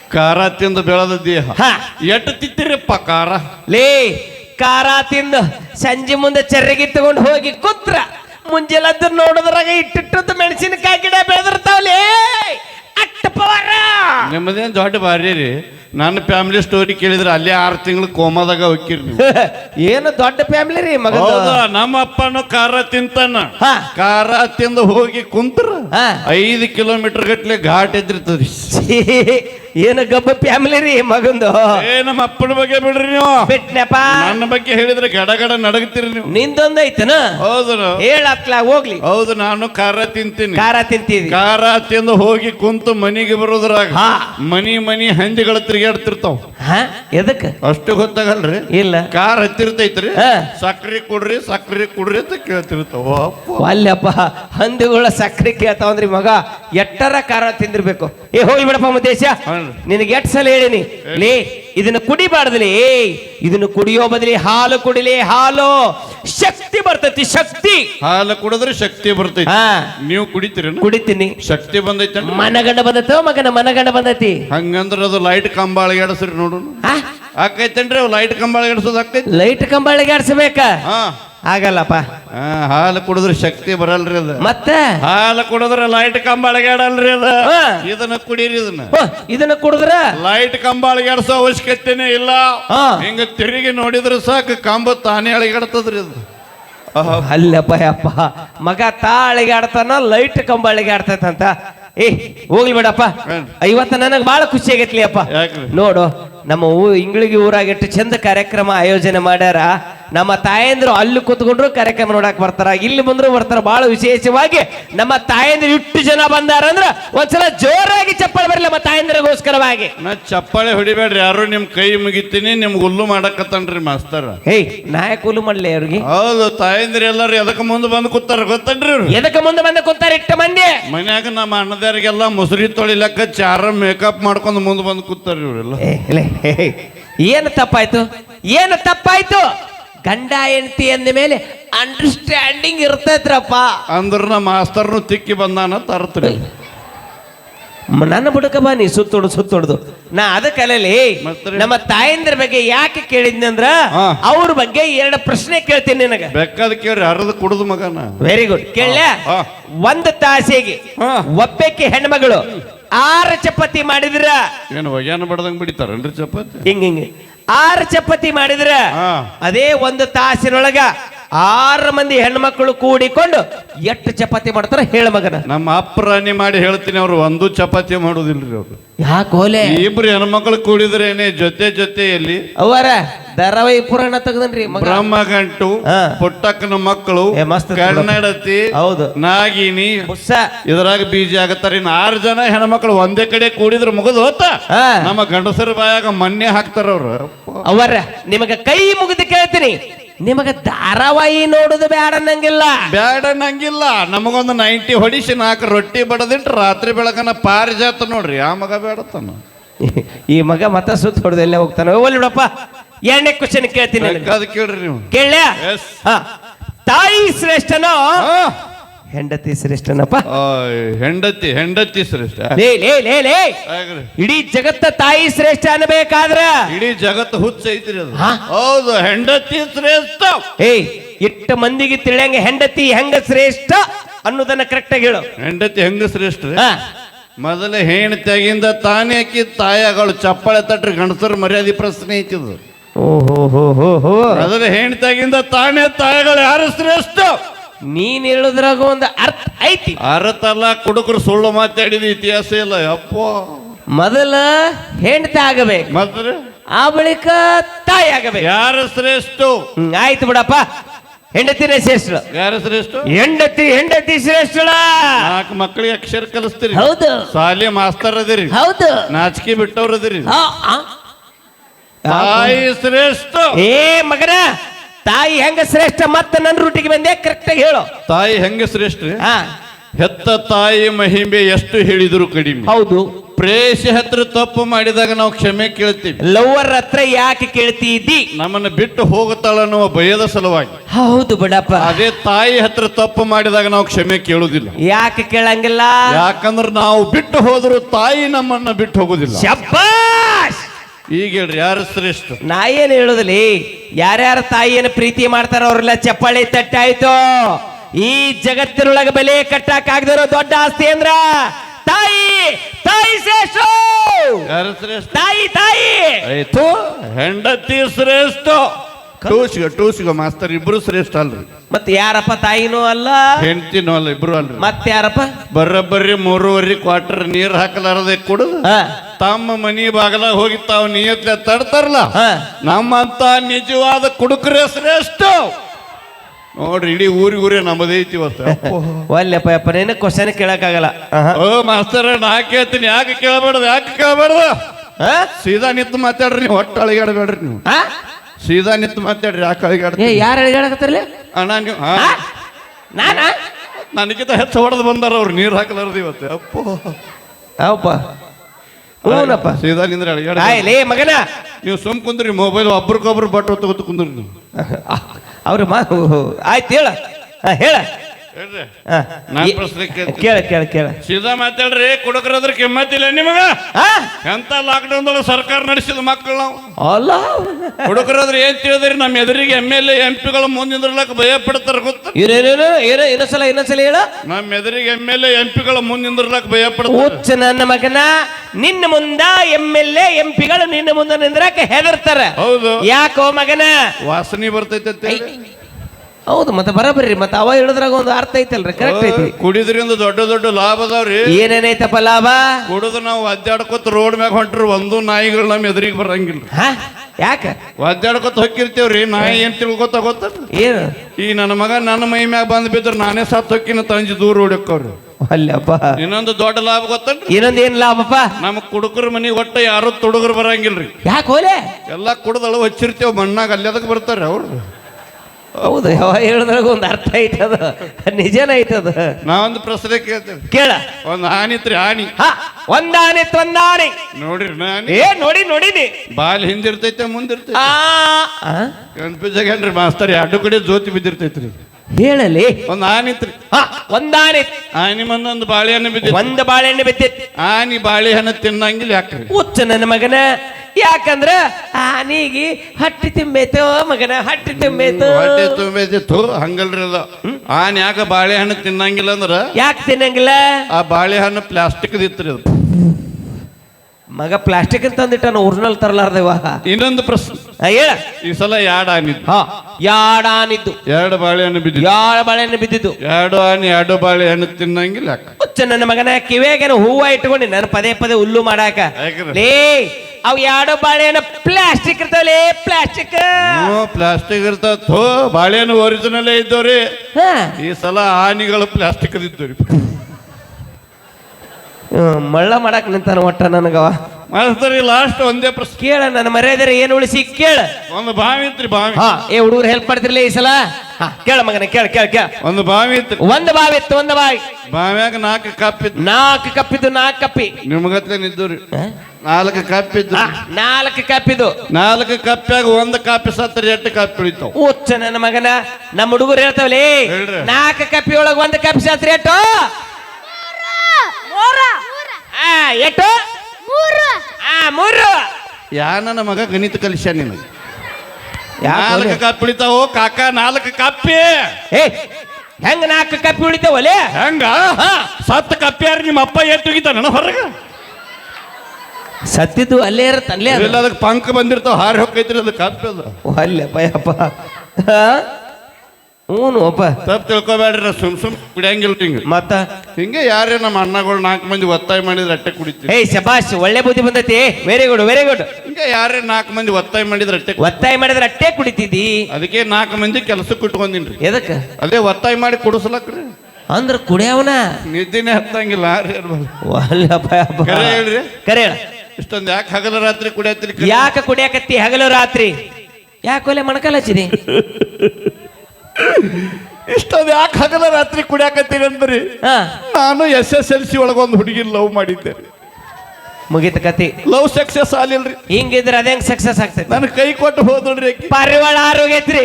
ಖಾರ ತಿಂದು ಬೆಳೆದ ದೇಹ. ಹಾ. ಎಟ್ಟು ತಿತ್ತಿರಪ್ಪ ಖಾರ? ಲೇ ಕಾರ ತಿಂದು ಸಂಜೆ ಮುಂದೆ ಚರ್ರಿಗಿತ್ತುಕೊಂಡು ತಗೊಂಡು ಹೋಗಿ ಕುತ್ರ ಮುಂಜಾನದ್ದು ನೋಡಿದ್ರಾಗ ಇಟ್ಟಿಟ್ಟದ್ದು ಮೆಣಸಿನಕಾಯಿ ಗಿಡ ಬೆಳೆದಿರ್ತಾವಲೇ. ಅಟ್ಟ ಪವಾರ. ನಿಮ್ಮದೇನು ದೊಡ್ಡ ಬಾರಿ ರೀ? ನನ್ನ ಫ್ಯಾಮಿಲಿ ಸ್ಟೋರಿ ಕೇಳಿದ್ರೆ ಅಲ್ಲೇ ಆರು ತಿಂಗಳು ಕೋಮಾದಾಗ ಹೋಗಿರಿ ನೀವು. ಏನು ದೊಡ್ಡ ಫ್ಯಾಮಿಲಿ ರೀ ಮಗ ಹೌದಾ ನಮ್ಮ ಅಪ್ಪನು ಖಾರ ತಿಂತಾನ. ಹಾ. ಖಾರ ತಿಂದು ಹೋಗಿ ಕುಂತ್ರ ಹಾ. ಐದು ಕಿಲೋಮೀಟರ್ ಗಟ್ಲೆ ಘಾಟ್ ಎದ್ರಿರ್ತದ್ರಿ ಏನು ಗಬ್ಬ ಫ್ಯಾಮಿಲಿ ರೀ ಮಗಂದು? ಏ ನಮ್ಮ ಅಪ್ಪನ ಬಗ್ಗೆ ಬಿಡ್ರಿ ನೀವು. ಬಿಟ್ನಪ್ಪ. ನನ್ನ ಬಗ್ಗೆ ಹೇಳಿದ್ರೆ ಗಡ ಗಡ ನಡಗತ್ತೀರಿ ನೀವು. ನಿಂದೊಂದ್ ಐತನ? ಹೌದು ಹೇಳತ್ಲ ಹೋಗ್ಲಿ. ಹೌದು ನಾನು ಖಾರ ತಿಂತೀನಿ. ಖಾರ ತಿಂತೀನಿ ಖಾರ ತಿಂದು ಹೋಗಿ ಕುಂತು ಮನಿಗೆ ಬರೋದ್ರಾಗ. ಮನಿ ಮನಿ ಹಂದಿಗಳ ತಿರುಗಾಡ್ತಿರ್ತಾವ. ಹಾ ಎದಕ್ಕ ಅಷ್ಟು ಗೊತ್ತಾಗಲ್ರಿ? ಇಲ್ಲ. ಕಾರ್ ಹತ್ತಿರ್ತೈತ್ರಿ. ಸಕ್ರಿ ಕೊಡ್ರಿ ಸಕ್ರಿ ಕೊಡ್ರಿ ಅಂತ ಕೇಳ್ತಿರ್ತಾವ. ಅಲ್ಲಪ್ಪ ಹಂದಿಗಳ ಸಕ್ರಿ ಕೇಳ್ತಾವಂದ್ರಿ ಮಗ. ಎಟ್ಟರ ಖಾರ ತಿಂದಿರ್ಬೇಕು? ಏ ಹೋಗಿ ಬಿಡಪ್ಪ ಮುದ್ದೇಶ ಹ್ಞೂ. ನಿನಗೆ ಎಷ್ಟು ಸಲ ಹೇಳಿನಿ? ಲೇ ಇದನ್ನ ಕುಡಿಬಾರ್ದಲಿ. ಇದನ್ನ ಕುಡಿಯೋ ಬದಲಿ ಹಾಲು ಕುಡಿಲಿ ಹಾಲು. ಶಕ್ತಿ ಬರ್ತೈತಿ ಶಕ್ತಿ. ಹಾಲು ಕುಡಿದ್ರೆ ಶಕ್ತಿ ಬರ್ತೈತಿ. ಹಾ. ನೀವು ಕುಡಿತೀರಿ ಕುಡಿತೀನಿ. ಶಕ್ತಿ ಬಂದೈತೆ ಮನಗಂಡ ಬಂದತೋ ಮಗನ ಮನಗಂಡ ಬಂದೈತಿ? ಹಂಗಂದ್ರ ಅದು ಲೈಟ್ ಕಂಬ ಅಳಗಾಡಿಸ್ರಿ ನೋಡು ಹಾ. ಆಕೈತೇನ್ರಿ ಲೈಟ್ ಕಂಬ ಅಳಗಾಡಿಸೋದು ಆಕೈತಿ? ಲೈಟ್ ಕಂಬಾಳ ಆಡ್ಸಬೇಕ ಹಾ. ಆಗಲ್ಲಪ್ಪ. ಹಾಲು ಕುಡಿದ್ರೆ ಶಕ್ತಿ ಬರಲ್ರಿ ಅದು. ಮತ್ತೆ? ಹಾಲು ಕುಡಿದ್ರೆ ಲೈಟ್ ಕಂಬ ಅಳಗಾಡಲ್ರಿ ಅದು. ಹಾ. ಇದನ್ನ ಕುಡೀರಿ ಇದನ್ನ. ಇದನ್ನ ಕುಡಿದ್ರೆ? ಲೈಟ್ ಕಂಬ ಅಳಗಾಡ್ಸೋ ಅವಶ್ಯಕತೆನೇ ಇಲ್ಲ. ಹಾ. ಹಿಂಗ ತಿರುಗಿ ನೋಡಿದ್ರೆ ಸಾಕು ಕಂಬ ತಾನೇ ಅಳಗಾಡ್ತದ್ರಿ ಅದು. ಅಲ್ಲಪ್ಪ ಯಪ್ಪ. ಮಗ ತಾ ಅಳಿಗಾಡ್ತಾನ ಲೈಟ್ ಕಂಬ ಅಳಗಾಡ್ತೈತಂತ. ಏ ಹೋಗ್ಲಿ ಬಿಡಪ್ಪ. ಇವತ್ತು ಇವತ್ತ ನನಗೆ ಬಹಳ ಖುಷಿ ಆಗೈತ್ಲಿ ಅಪ್ಪ ಯಾಕ್ರಿ? ನೋಡು ನಮ್ಮ ಊ ಇಂಗ್ಳಿಗೆ ಊರಾಗ ಎಷ್ಟು ಚಂದ ಕಾರ್ಯಕ್ರಮ ಆಯೋಜನೆ ಮಾಡ್ಯಾರ. ನಮ್ಮ ತಾಯಂದ್ರು ಅಲ್ಲಿ ಕೂತ್ಕೊಂಡ್ರು ಕಾರ್ಯಕ್ರಮ ನೋಡಕ್ ಬರ್ತಾರ. ಇಲ್ಲಿ ಬಂದ್ರು ಬರ್ತಾರ. ಬಹಳ ವಿಶೇಷವಾಗಿ ನಮ್ಮ ತಾಯಂದ್ರು ಇಟ್ಟು ಜನ ಬಂದಾರ ಅಂದ್ರ ಒಂದ್ಸಲ ಜೋರಾಗಿ ಚಪ್ಪಳೆ ಬರಲಿ ನಮ್ಮ ತಾಯಂದ್ರಿಗೋಸ್ಕರವಾಗಿ. ನಾ ಚಪ್ಪಳೆ ಹೊಡಿಬೇಡ್ರಿ. ಯಾರು ನಿಮ್ ಕೈ ಮುಗಿತೀನಿ ನಿಮ್ಗೆ ಹುಲ್ಲು ಮಾಡಕತ್ತನ್ರಿ ಮಾಸ್ತರ್. ಏಯ್ ನಾಯಕ ಹುಲ್ಲು ಮಾಡ್ಲಿ ಅವ್ರಿಗೆ? ಹೌದು ತಾಯಂದ್ರಿ ಎಲ್ಲಾರು ಎದಕ್ಕೆ ಮುಂದೆ ಬಂದು ಕೂತಾರ ಗೊತ್ತನ್ರಿ ಇವ್ರು? ಎದಕ್ಕೆ ಮುಂದೆ ಬಂದ ಕೂತಾರ ಇಟ್ಟ ಮಂದಿ? ಮನ್ಯಾಗ ನಮ್ಮ ಅಣ್ಣದಾರಿಗೆಲ್ಲ ಮುಸುರಿ ತೊಳಿಲಕ್ಕ ಚಾರ ಮೇಕಪ್ ಮಾಡ್ಕೊಂಡು ಮುಂದೆ ಬಂದು ಕೂತಾರ ಇವರೆಲ್ಲ. ಏನು ತಪ್ಪಾಯ್ತು? ಏನು ತಪ್ಪಾಯ್ತು? ಗಂಡ ಹೆಂಡತಿ ಅಂದ ಮೇಲೆ ಅಂಡರ್ಸ್ಟ್ಯಾಂಡಿಂಗ್ ಇರ್ತೈತ್ರಪ್ಪ. ಅಂದ್ರ ನಮ್ಮ ಮಾಸ್ತರ್ನು ತಿಕ್ಕಿ ಬಂದಾನ ತರ್ತ್ರಿ ನನ್ನ ಬುಡಕ ಬಾ ನೀ ಸುತ್ತೊಡು ಸುತ್ತೊಡ್ದು ನಾ ಅದ ಮತ್ರಿ? ನಮ್ಮ ತಾಯಂದ್ರ ಬಗ್ಗೆ ಯಾಕೆ ಕೇಳಿದ್ನಿ ಅಂದ್ರ ಹಾ. ಅವ್ರ ಬಗ್ಗೆ ಎರಡು ಪ್ರಶ್ನೆ ಕೇಳ್ತೀನಿ ನಿನಗೆ. ಬೇಕಾದ ಕೇಳ್ರಿ ಹರಿದು ಕುಡಿದು ಮಗನ. ವೆರಿ ಗುಡ್ ಕೇಳ ಹಾ. ಒಂದು ತಾಸಿಗೆ ಹಾ. ಒಬ್ಬಕ್ಕೆ ಹೆಣ್ಮಗಳು ಆರು ಚಪಾತಿ ಮಾಡಿದ್ರ? ಏನು ಒಗ್ಯಾನ ಬಡ್ದಂಗ್ ಬಿಡಿತಾರನ್ರಿ ಚಪಾತಿ? ಹಿಂಗ ಹಿಂಗ. ಆರು ಚಪಾತಿ ಮಾಡಿದ್ರ ಅದೇ ಒಂದು ತಾಸಿನೊಳಗ ಆರು ಮಂದಿ ಹೆಣ್ಮಕ್ಳು ಕೂಡಿಕೊಂಡು ಎಷ್ಟು ಚಪಾತಿ ಮಾಡ್ತಾರ ಹೇಳ ಮಗನ. ನಮ್ಮ ಅಪ್ರಾಣಿ ಮಾಡಿ ಹೇಳ್ತೀನಿ ಅವ್ರು ಒಂದು ಚಪಾತಿ ಮಾಡೋದಿಲ್ರಿ ಅವ್ರು. ಯಾಕೋಲೆ ಇಬ್ರು ಹೆಣ್ಮಕ್ಳು ಕೂಡಿದ್ರೇನೆ ಜೊತೆ ಜೊತೆಯಲ್ಲಿ ಅವರ ಧಾರಾವಾಹಿ ಪುರಾಣ ತೆಗ್ದನ್ರಿ ಬ್ರಹ್ಮ ಗಂಟು. ಪುಟ್ಟಕ್ಕನ ಮಕ್ಕಳು ಮಸ್ತ್ ಕನ್ನಡತಿ ಹೌದು. ನಾಗಿನಿ ಇದ್ರಾಗ ಬೀಜ ಆಗತ್ತಾರ. ಇನ್ನು ಆರು ಜನ ಹೆಣ್ಮಕ್ಳು ಒಂದೇ ಕಡೆ ಕೂಡಿದ್ರು ಮುಗಿದು ಹೋತ. ನಮ್ಮ ಗಂಡಸರ ಬಾಯಾಗ ಮನ್ನೆ ಹಾಕ್ತಾರ ಅವ್ರು. ಅವರ ನಿಮಗೆ ಕೈ ಮುಗಿದು ಕೇಳ್ತೀನಿ. ನಿಮಗ ಧಾರಾವಾಹಿ ನೋಡುದು ಬೇಡ ನಂಗಿಲ್ಲ ಬೇಡ ನಂಗಿಲ್ಲ ನಮಗೊಂದು ನೈಂಟಿ ಹೊಡಿಸಿ ನಾಲ್ಕು ರೊಟ್ಟಿ ಬಡದಿಟ್ಟು ರಾತ್ರಿ ಬೆಳಕನ ಪಾರಿಜಾತ ನೋಡ್ರಿ. ಆ ಮಗ ಬೇಡತ್ತಾನ ಈ ಮಗ ಮತ ಸುತ್ತ ಹೊಡೆದಲ್ಲೇ ಹೋಗ್ತಾನೆ. ಓಲಿಡಪ್ಪ ಬಿಡಪ್ಪ. ಎರಡನೇ ಕ್ವಶನ್ ಕೇಳ್ತೀನಿ ಅದು ಕೇಳ್ರಿ ನೀವು. ಕೇಳ. ತಾಯಿ ಶ್ರೇಷ್ಠನೋ? ಹೆಂಡತಿ ಶ್ರೇಷ್ಠನಪ್ಪ. ಹೆಂಡತಿ ಹೆಂಡತಿ ಶ್ರೇಷ್ಠ. ಲೇ ಲೇ ಲೇ ಲೇ. ಹಾಗ್ರಿ. ಇಡೀ ಜಗತ್ತ ತಾಯಿ ಶ್ರೇಷ್ಠ ಅನ್ಬೇಕಾದ್ರ. ಇಡೀ ಜಗತ್ತು ಹುಚ್ಚ ಐತ್ರಿ ಅದು. ಹೌದು ಹೆಂಡತಿ ಶ್ರೇಷ್ಠ. ಏಯ್ ಇಟ್ಟ ಮಂದಿಗೆ ತಿಳಿಯಂಗ ಹೆಂಡತಿ ಹೆಂಗ ಶ್ರೇಷ್ಠ ಅನ್ನೋದನ್ನ ಕರೆಕ್ಟ್ ಆಗಿ ಹೇಳು. ಹೆಂಡತಿ ಹೆಂಗ ಶ್ರೇಷ್ಠ ರೀ? ಹಾ. ಮೊದಲ ತಾನೇ ಕಿ ತಾಯಿಗಳು ಚಪ್ಪಾಳೆ ತಟ್ರಿ ಗಂಡಸರ ಮರ್ಯಾದೆ ಪ್ರಶ್ನೆ ಐತಿದು ಓಹೋ ಹೋ ಹೋ ಹೋ ಮೊದಲ ಹೆಣ್ತಿಯಾಗಿಂದ ತಾನೇ ತಾಯಿಗಳು ಯಾರು ಶ್ರೇಷ್ಠ? ನೀನ್ ಹೇಳುದ್ರಾಗ ಒಂದು ಅರ್ಥ ಐತಿ. ಅರತಲ್ಲ ಕುಡುಕರು ಸುಳ್ಳು ಮಾತಾಡಿದ ಇತಿಹಾಸ ಇಲ್ಲ ಅಪ್ಪ ಮೊದಲ ಹೆಂಡತಿ ಆಗಬೇಕು. ಮತ್ತೆ ಆ ಬಳಿಕ ತಾಯಿ ಆಗಬೇಕು. ಯಾರು ಶ್ರೇಷ್ಠ? ಹ್ಮ್, ಆಯ್ತು ಬಿಡಪ್ಪ. ಹೆಂಡತಿನೇ ಶ್ರೇಷ್ಠ. ಯಾರು ಶ್ರೇಷ್ಠ? ಹೆಂಡತಿ ಹೆಂಡತಿ ಶ್ರೇಷ್ಠಳ. ನಾಲ್ಕು ಮಕ್ಕಳಿಗೆ ಅಕ್ಷರ ಕಲಿಸ್ತೀರಿ. ಹೌದು. ಸಾಲಿ ಮಾಸ್ತರ್ ಅದಿರಿ. ಹೌದು. ನಾಚಿಕೆ ಬಿಟ್ಟವ್ರ ಅದಿರಿ. ಆ, ಆ. ತಾಯಿ ಶ್ರೇಷ್ಠ. ಏ ಮಗನ ತಾಯಿ ಹೆಂಗ ಶ್ರೇಷ್ಠ ಮತ್ತೆ ನನ್ನ ರೂಟಿಗೆ ಬಂದೆ ಕರೆಕ್ಟ್ ಆಗಿ ಹೇಳು. ತಾಯಿ ಹೆಂಗ ಶ್ರೇಷ್ಠ? ಹಾ. ಹೆತ್ತ ತಾಯಿ ಮಹಿಮೆ ಎಷ್ಟು ಹೇಳಿದ್ರು ಕಡಿಮೆ. ಹೌದು. ಪ್ರೇಷ ಹತ್ರ ತಪ್ಪು ಮಾಡಿದಾಗ ನಾವು ಕ್ಷಮೆ ಕೇಳ್ತೀವಿ. ಲವ್ವರ್ ಹತ್ರ ಯಾಕೆ ಕೇಳ್ತಿದ್ದಿ? ನಮ್ಮನ್ನ ಬಿಟ್ಟು ಹೋಗುತ್ತಾಳ ಅನ್ನುವ ಭಯದ ಸಲುವಾಗಿ. ಹೌದು ಬಿಡಪ್ಪ. ಅದೇ ತಾಯಿ ಹತ್ರ ತಪ್ಪು ಮಾಡಿದಾಗ ನಾವು ಕ್ಷಮೆ ಕೇಳುದಿಲ್ಲ ಯಾಕೆ ಕೇಳಂಗಿಲ್ಲ? ಯಾಕಂದ್ರೆ ನಾವು ಬಿಟ್ಟು ಹೋದ್ರು ತಾಯಿ ನಮ್ಮನ್ನ ಬಿಟ್ಟು ಹೋಗುದಿಲ್ಲ ಶಬ್ಬಾಷ್! ಈಗ ಹೇಳ್ರಿ ಯಾರು ಶ್ರೇಷ್ಠ ನಾ ಏನ್ ಹೇಳುದಿಲ್ಲ ಯಾರ್ಯಾರ ತಾಯಿಯನ್ನು ಪ್ರೀತಿ ಮಾಡ್ತಾರ ಅವ್ರೆಲ್ಲ ಚಪ್ಪಾಳಿ ತಟ್ಟಾಯ್ತು. ಈ ಜಗತ್ತಿನೊಳಗೆ ಬೆಲೆ ಕಟ್ಟಾಕ್ ಆಗದಿರೋ ದೊಡ್ಡ ಆಸ್ತಿ ಅಂದ್ರ ತಾಯಿ ತಾಯಿ ಶ್ರೇಷ್ಠ! ಯಾರು ಶ್ರೇಷ್ಠ ತಾಯಿ ತಾಯಿ! ಆಯ್ತು ಹೆಂಡತಿ ಶ್ರೇಷ್ಠ. ಟೂಸಿಗ ಟೂಸಿಗ ಮಾಸ್ತರ್ ಇಬ್ರು ಶ್ರೇಷ್ಠ ಅಲ್ರಿ. ಮತ್ತೆ ಯಾರಪ್ಪ ತಾಯಿನೂ ಅಲ್ಲ? ಹೆಂಡತಿನೂ ಅಲ್ಲ ಇಬ್ರು ಅಲ್ರಿ. ಮತ್ತೆ ಯಾರಪ್ಪ? ಬರೋಬ್ಬರಿ ಮೂರುವರೆ ಕ್ವಾರ್ಟರ್ ನೀರ್ ಹಾಕಲಾರದೆ ಕೊಡುದು. ಹ, ತಮ್ಮ ಮನಿ ಬಾಗಲ ಹೋಗಿ ತಾವು ನಿಯತ್ಲೆ ತಡ್ತಾರಲ್ಲ? ನಮ್ಮಂತ ನಿಜವಾದ ಕುಡುಕ್ರೆ ಶ್ರೇಷ್ಠ. ನೋಡ್ರಿ ಇಡೀ ಊರಿಗೆ ಊರೇ ನಮ್ಮದೈತಿ ಇವತ್ತು. ಒಲ್ಲೆಪ್ಪ ಯಪ್ಪ ನಿನ್ನ ಕ್ವಶನ್ ಕೇಳಕ್ಕಾಗಲ್ಲ. ಓ ಮಾಸ್ತರ ನಾ ಕೇಳ್ತೀನಿ. ಯಾಕೆ ಕೇಳಬೇಡ ಯಾಕೆ ಕೇಳಬೇಡ್ದು? ಸೀದಾ ನಿಂತು ಮಾತಾಡ್ರಿ ನೀವು ಹೊಟ್ಟೆ ಅಳಿಗಾಡಬೇಡ್ರಿ ನೀವು? ಸೀದಾ ನಿಂತು ಮಾತಾಡ್ರಿ ಯಾಕೆ ಅಳಿಗಾಡ್ರಿ ಯಾರು ಹೇಳಕತ್ತಿರ್ಲಿ ಅಣ್ಣ ನೀವು ಹಾ. ನಾನ? ನನಗಿಂತ ಹೆಚ್ಚು ಹೊಡೆದು ಬಂದಾರ ಅವ್ರು ನೀರು ಹಾಕಲಾರ್ದು ಇವತ್ತು. ಅಪ್ಪೋ. ಹೌಪ್ಪ ಹ್ಞೂನಪ್ಪ. ಸೀದಾ ನಿಂದ್ರೆ ಅಳಿಗಾಡ ಆಯ್ಲೇ ಮಗನ. ನೀವು ಸುಮ್ ಕುಂದ್ರಿ ಮೊಬೈಲ್ ಒಬ್ರಿಗೊಬ್ರು ಬಟ್ಟೆ ತಗೋತ ಕುಂದ್ರಿ ನೀವು. ಅವ್ರ ಮಾ ಆಯ್ತು ಹೇಳ. ಹೇಳ. ನಾನ್ ಪ್ರಶ್ನೆ ಕೇಳ್ತೀನಿ. ಕೇಳ ಕೇಳ ಕೇಳ. ಸೀದಾ ಮಾತಾಡ್ರಿ ಕುಡುಕರದ್ರ ಕಿಮ್ಮತ್ತಿಲ್ಲ ನಿಮಗ? ಎಂತ ಲಾಕ್ಡೌನ್ ದೊಳಗೆ ಸರ್ಕಾರ ನಡೆಸಿದ ಮಕ್ಕಳು ನಾವು? ಅಲ್ಲ. ಹುಡುಗರಾದ್ರೆ ಏನ್ ತಿಳಿದ್ರಿ? ನಮ್ಮ ಎದುರಿಗೆ ಎಂ ಎಲ್ ಎಂ ಪಿಗಳ ಮುಂದಿಂದ್ರಲಕ್ಕ ಭಯ ಪಡ್ತಾರ ಗೊತ್ತ? ಇನ್ನಸಲ ಏನೋ ಇನ್ನೊಂದ್ಸಲ ಇನ್ನೊಂದ್ಸಲ ಹೇಳ. ನಮ್ಮ ಎದುರಿಗೆ ಎಂ ಎಲ್ ಎಂ ಪಿಗಳ ಮುಂದಿಂದ್ರಲಕ್ಕ ಭಯ ಪಡ್ತಾರ. ಹುಚ್ಚ ನನ್ನ ಮಗನ. ನಿನ್ನ ಮುಂದ ಎಂ ಎಲ್ ಎ ಎಂ ಪಿಗಳು ನಿನ್ನ ಮುಂದೆ ನಿಂದ್ರಕ್ಕೆ ಹೆದರ್ತಾರ. ಹೌದು. ಯಾಕೋ ಮಗನ? ವಾಸನೆ ಬರ್ತೈತೆ. ಹೌದು ಮತ್ತೆ ಬರಬರ್ರಿ ಮತ್ತೆ ಅವ ಹೇಳಿದ್ರಾಗ ಒಂದು ಅರ್ಥ ಐತಲ್ರಿ ಕರೆಕ್ಟ್ ಐತಿ. ಕುಡಿದ್ರಿಂದ ದೊಡ್ಡ ದೊಡ್ಡ ಲಾಭ ಅದಾವ್ರಿ. ಏನೇನೈತಪ್ಪ ಲಾಭ? ಕುಡಿದು ನಾವು ಒದ್ದಾಡ್ಕೊತ ರೋಡ್ ಮ್ಯಾಗ ಹೊಂಟ್ರಿ ಒಂದು ನಾಯಿಗಳು ನಮ್ಮ ಎದುರಿಗೆ ಬರಂಗಿಲ್ಲ. ಹ ಯಾಕ? ಒದ್ದಾಡ್ಕೊತ ಹೊಕ್ಕಿರ್ತೇವ್ರಿ ನಾಯಿ ಏನ್ ತಿಳ್ಕೊತ ಗೊತ್ತ? ಏನು? ಈ ನನ್ನ ಮಗ ನನ್ನ ಮೈ ಮ್ಯಾಗ ಬಂದ್ ಬಿದ್ರೆ ನಾನೇ ಸತ್ತು ಹೊಕ್ಕಿನ ತಂಜಿ ದೂರ ಹೊಡಕ್ಕವ್ರಿ ಅಲ್ಲಪ್ಪ. ಇನ್ನೊಂದು ದೊಡ್ಡ ಲಾಭ ಗೊತ್ತನ್ರಿ? ಇನ್ನೊಂದು ಏನ್ ಲಾಭಪ್ಪ? ನಮ್ಮ ಕುಡುಕರ ಮನೆಗೆ ಒಟ್ಟ ಯಾರು ತುಡುಗರು ಬರಂಗಿಲ್ರಿ. ಯಾಕೆ ಹೋಲೆ ಎಲ್ಲಾ ಕುಡ್ದಳು ಹಚ್ಚಿರ್ತೇವ್ ಮಣ್ಣಾಗ ಅಲ್ಲದಕ್ಕೆ ಬರ್ತಾರೆ ಅವ್ರು. ಹೌದು ಯಾವ ಹೇಳಿದ್ರಾಗ ಒಂದು ಅರ್ಥ ಐತದ ನಿಜನ ಐತದ ನಾವೊಂದು ಪ್ರಶ್ನೆ ಕೇಳ್ತೇವೆ. ಕೇಳ. ಒಂದು ಆನಿತ್ರಿ ಆನಿ ಆನಿತ್ ಒಂದ್ ಆಣಿ ನೋಡ್ರಿ ನಾನು ಏ ನೋಡಿ ನೋಡಿನಿ ಬಾಲ್ ಹಿಂದಿರ್ತೈತೆ ಮುಂದಿರ್ತೈತೆ? ಕನ್ಫ್ಯೂಸ್ ಆಗೇನ್ರಿ ಮಾಸ್ತರ್ ಎರಡು ಕಡೆ ಜ್ಯೋತಿ ಬಿದ್ದಿರ್ತೈತ್ರಿ. ಹೇಳಲಿ. ಒಂದು ಆನೆ ಹ ಆನೆ. ಆನೆ ಮಂದೊಂದು ಬಾಳೆಹಣ್ಣು ಬಿದ್ದಿತ್ತು. ಒಂದ್ ಬಾಳೆಹಣ್ಣು ಬಿದ್ದಿತ್ತು. ಆನೆ ಬಾಳೆಹಣ್ಣು ತಿನ್ನಂಗಿಲ್ಲ ಯಾಕ್ರಿ? ಹುಚ್ಚ ನನ್ನ ಮಗನ. ಯಾಕಂದ್ರ ಆನಿಗೆ ಹಟ್ಟಿ ತಿಂಬೇತು ಮಗನ ಹಟ್ಟಿ ತಿಂಬೇತು. ಹೊಟ್ಟೆ ಹಂಗಲ್ರಿ ಅದು. ಆನ್ ಯಾಕ ಬಾಳೆಹಣ್ಣು ತಿನ್ನಂಗಿಲ್ಲ ಅಂದ್ರ? ಯಾಕೆ ತಿನ್ನಂಗಿಲ್ಲ? ಆ ಬಾಳೆಹಣ್ಣು ಪ್ಲಾಸ್ಟಿಕ್ ಇತ್ರಿ ಅದು. ಮಗ ಪ್ಲಾಸ್ಟಿಕ್ ತಂದಿಟ್ಟಾನ ಒರಿಜಿನಲ್ ತರಲಾರ್ದೇವಾ ಇನ್ನೊಂದು ಪ್ರಶ್ನೆ. ಹೇಳ. ಈ ಸಲ ಯಾಡ್ ಆನಿ ಹ. ಯಾಡಾನಿದ್ದು? ಎರಡು ಬಾಳೆಹಣ್ಣು ಬಿದ್ದಿತ್ತು ಯಾಡ ಬಾಳೆಹಣ್ಣು ಬಿದ್ದಿದ್ದು? ಎರಡು ಆನಿ ಎರಡು ಬಾಳೆಹಣ್ಣು ತಿನ್ನಂಗಿಲ್ಲ ಹುಚ್ಚ ನನ್ನ ಮಗನ ಕಿವಿಯಾಗೇನು ಹೂವ ಇಟ್ಕೊಂಡು ನಾನು ಪದೇ ಪದೇ ಹುಲ್ಲು ಮಾಡಾಕ? ಲೇ ಅವು ಎರಡು ಬಾಳೆಹಣ್ಣು ಪ್ಲಾಸ್ಟಿಕ್ ಇರ್ತಾವಲೇ ಪ್ಲಾಸ್ಟಿಕ್. ಪ್ಲಾಸ್ಟಿಕ್ ಇರ್ತಾವ. ಥೋ ಬಾಳೆಹಣ್ಣು ಒರಿಜಿನಲ್ ಇದ್ದವ್ರಿ. ಈ ಸಲ ಆನಿಗಳು ಪ್ಲಾಸ್ಟಿಕ್ ಇದ್ದವ್ರಿ ಮಳ್ಳ ಮಾಡಕ್ ನಿಂತಾನ ಒಟ್ಟ ನನಗವ. ಮಾಸ್ತರಿ ಲಾಸ್ಟ್ ಒಂದೇ ಪ್ರಶ್ನೆ. ಕೇಳ ನನ್ನ ಮರ್ಯಾದೆ ಏನು ಉಳಿಸಿ ಕೇಳ. ಒಂದು ಬಾವಿ ಇತ್ರಿ ಬಾವಿ. ಹಾ ಏ ಹುಡುಗರು ಹೆಲ್ಪ್ ಮಾಡ್ತಿರ್ಲಿ ಈ ಸಲ? ಹಾ ಕೇಳ ಮಗನ ಕೇಳ ಕೇಳ ಕೇಳ. ಒಂದು ಬಾವಿ ಇತ್ರಿ ಒಂದು ಬಾವಿ ಇತ್ತು ಒಂದು ಬಾವಿ. ಬಾವಿಯಾಗ ನಾಲ್ಕು ಕಪ್ ಇತ್ತು. ನಾಲ್ಕು ಕಪ್ಪಿದ್ದು ನಾಲ್ಕು ಕಪ್ಪಿ. ನಿಮ್ಗತ್ಲೆ ನಿದ್ದೂರಿ ನಾಲ್ಕು ಕಪ್ ಇತ್ತು ನಾಲ್ಕು ನಾಲ್ಕು ಕಪ್ಪಿದ್ದು ನಾಲ್ಕು ಕಪ್ಪ್ಯಾಗ ಒಂದು ಕಾಪಿ ಸತ್ತರಿ ಎಟ್ಟು ಕಪ್ ಉಳಿತಾವ? ಹುಚ್ಚ ನನ್ನ ಮಗನ. ನಮ್ಮ ಹುಡುಗರು ಹೇಳ್ತಾವಲಿ ಹೇಳ್ರಿ. ನಾಲ್ಕು ಕಪ್ಪಿ ಒಳಗೆ ಒಂದು ಕಪ್ಪಿ ಶಾಸ್ತ್ರ ಎಟ್ಟು ಆ ಎಟ್ಟು ಮೂರು. ಆ ಮೂರು. ಯಾ ನನ್ನ ಮಗ ಗಣಿತ ಕಲಿಸ್ಯ ನಿನಗೆ? ಯಾಕ್ ನಾಲ್ಕು ಕಪ್ಪಿ ಉಳಿತಾವೋ ಕಾಕ ನಾಲ್ಕು ಕಪ್ಪಿ. ಏ ಹೆಂಗ ನಾಲ್ಕು ಕಪ್ಪಿ ಉಳಿತಾವಲೆ ಹೆಂಗ? ಸತ್ತು ಕಪ್ಪ್ಯಾರ ನಿಮ್ಮ ಅಪ್ಪ ಎತ್ತು ನನ್ನ ಹೊರಗ. ಸತ್ತಿದ್ದು ಅಲ್ಲೇ ಇರತ್ತ ಅಲ್ಲೇ ಇಲ್ಲ ಅದಕ್ಕೆ ಪಂಕ್ ಬಂದಿರ್ತಾವ ಹಾರಿ ಹೋಗೈತ್ರಿ ಅದು ಕಪ್ಪಿ ಅದು. ಅಲ್ಲೇ ಭಯಪ್ಪ ಹ್ಞೂ ಒಬ್ಬ. ತಪ್ಪು ತಿಳ್ಕೊಬೇಡ್ರಿ ಸುಮ್ ಸುಮ್ ಕುಡಿಯಂಗಿಲ್ಲ ಹಿಂಗೆ. ಮತ್ತ? ಹಿಂಗೆ ಯಾರೇ ನಮ್ಮ ಅಣ್ಣಗಳು ನಾಲ್ಕು ಮಂದಿ ಒತ್ತಾಯ ಮಾಡಿದ್ರೆ ಅಟ್ಟೆ ಕುಡಿತೀವಿ ಏಯ್ ಶಬಾಷ್ ಒಳ್ಳೆ ಬುದ್ಧಿ ಬಂದೈತಿ. ವೆರಿ ಗುಡ್ ವೆರಿ ಗುಡ್ ಹಿಂಗೆ ಯಾರೇ ನಾಲ್ಕು ಮಂದಿ ಒತ್ತಾಯ ಮಾಡಿದ್ರೆ ಅಟ್ಟೆ ಒತ್ತಾಯ ಮಾಡಿದ್ರೆ ಅಟ್ಟೆ ಕುಡಿತಿದ್ದಿ ಅದಕ್ಕೆ ನಾಲ್ಕು ಮಂದಿ ಕೆಲಸಕ್ಕೆ ಇಟ್ಕೊಂಡಿನ್ರಿ. ಎದಕ್ಕೆ? ಅದೇ ಒತ್ತಾಯ ಮಾಡಿ ಕುಡಿಸ್ಲಕ್ರಿ. ಅಂದ್ರೆ ಕುಡಿಯವನ? ನಿದ್ದೆನೆ ಹತ್ತಂಗಿಲ್ಲ ಹೇಳ್ರಿ. ಕರೆ ಹೇಳ. ಇಷ್ಟೊಂದು ಯಾಕೆ ಹಗಲ ರಾತ್ರಿ ಕುಡಿಯತ್ರಿ ಯಾಕೆ ಕುಡಿಯಾಕತ್ತಿ ಹಗಲು ರಾತ್ರಿ? ಯಾಕೆ ಒಲೆ ಮಣಕಲ್ ಹಚ್ಚಿದಿ? ಇಷ್ಟೊಂದು ಯಾಕೆ ಹಗಲ ರಾತ್ರಿ ಕುಡಿಯಾಕತ್ತೀರಿ ಅಂದ್ರಿ? ಹಾ. ನಾನು ಎಸ್ ಎಸ್ ಎಲ್ ಸಿ ಒಳಗೊಂದು ಹುಡುಗಿ ಲವ್ ಮಾಡಿದ್ದೆ. ಮುಗಿತ ಕತಿ ಲವ್ ಸಕ್ಸಸ್ ಆಲಿಲ್ರಿ ಹಿಂಗಿದ್ರೆ ಅದೇ ಸಕ್ಸಸ್ ಆಗ್ತದೆ ನನ್ನ ಕೈ ಕೊಟ್ಟು ಹೋದ್ರಿ ಅಕ್ಕಿ ಪರಿವಾಳ ಆರೋಗ್ಯತ್ರಿ.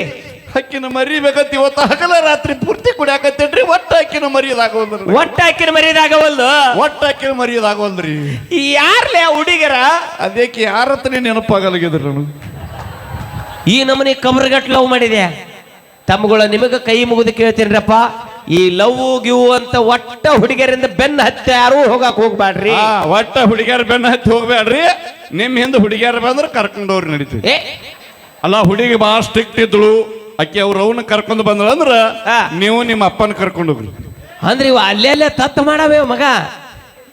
ಅಕ್ಕಿನ ಮರಿಬೇಕಂತ ಇವತ್ತು ಹಗಲ ರಾತ್ರಿ ಪೂರ್ತಿ ಕುಡಿಯಾಕತ್ತೇನ್ರಿ ಒಟ್ಟ ಅಕ್ಕಿನ ಮರಿಯದಾಗೋಲ್ರಿ ಒಟ್ಟ ಹಾಕಿನ ಮರಿದಾಗವಲ್ದು ಒಟ್ಟ ಅಕ್ಕಿನ ಮರಿಯದಾಗೋಲ್ರಿ ಯಾರ್ಲೆ ಹುಡುಗರ ಅದಕ್ಕೆ ಯಾರತ್ರ ನೆನಪಾಗಲಾಗಿದ್ರು ನನಗೆ ಈ ನಮನಿ ಕಬ್ರಗಟ್ ಲವ್ ಮಾಡಿದೆ ತಮ್ಮಗಳ ನಿಮಗೆ ಕೈ ಮುಗಿದು ಕೇಳ್ತೀನ್ರಪ್ಪ ಈ ಲವ್ ಗಿವ್ ಅಂತ ಒಟ್ಟ ಹುಡುಗಿಯರಿಂದ ಬೆನ್ನ ಹತ್ತ ಯಾರು ಹೋಗಕ್ ಹೋಗ್ಬ್ಯಾಡ್ರಿ. ಆ, ಒಟ್ಟ ಹುಡುಗಿಯರ್ ಬೆನ್ನ ಹತ್ತಿ ಹೋಗ್ಬೇಡ್ರಿ ನಿಮ್ ಹಿಂದೆ ಹುಡುಗಿಯರ್ ಬಂದ್ರೆ ಕರ್ಕೊಂಡವ್ರು ನಡೀತೀವಿ ಏ ಅಲ್ಲ ಹುಡುಗಿ ಭಾಳ ಸ್ಟ್ರಿಕ್ಟ್ ಇದ್ಳು. ಅಕ್ಕಿ ಅವ್ರ ಅವನ್ನ ಕರ್ಕೊಂಡು ಬಂದ್ರ ಅಂದ್ರ ಹಾ. ನೀವು ನಿಮ್ಮ ಅಪ್ಪನ ಕರ್ಕೊಂಡು ಹೋಗ್ರಿ ಅಂದ್ರೆ ಇವ ಅಲ್ಲೇ ಅಲ್ಲೇ ತತ್ ಮಾಡವೆ ಮಗ.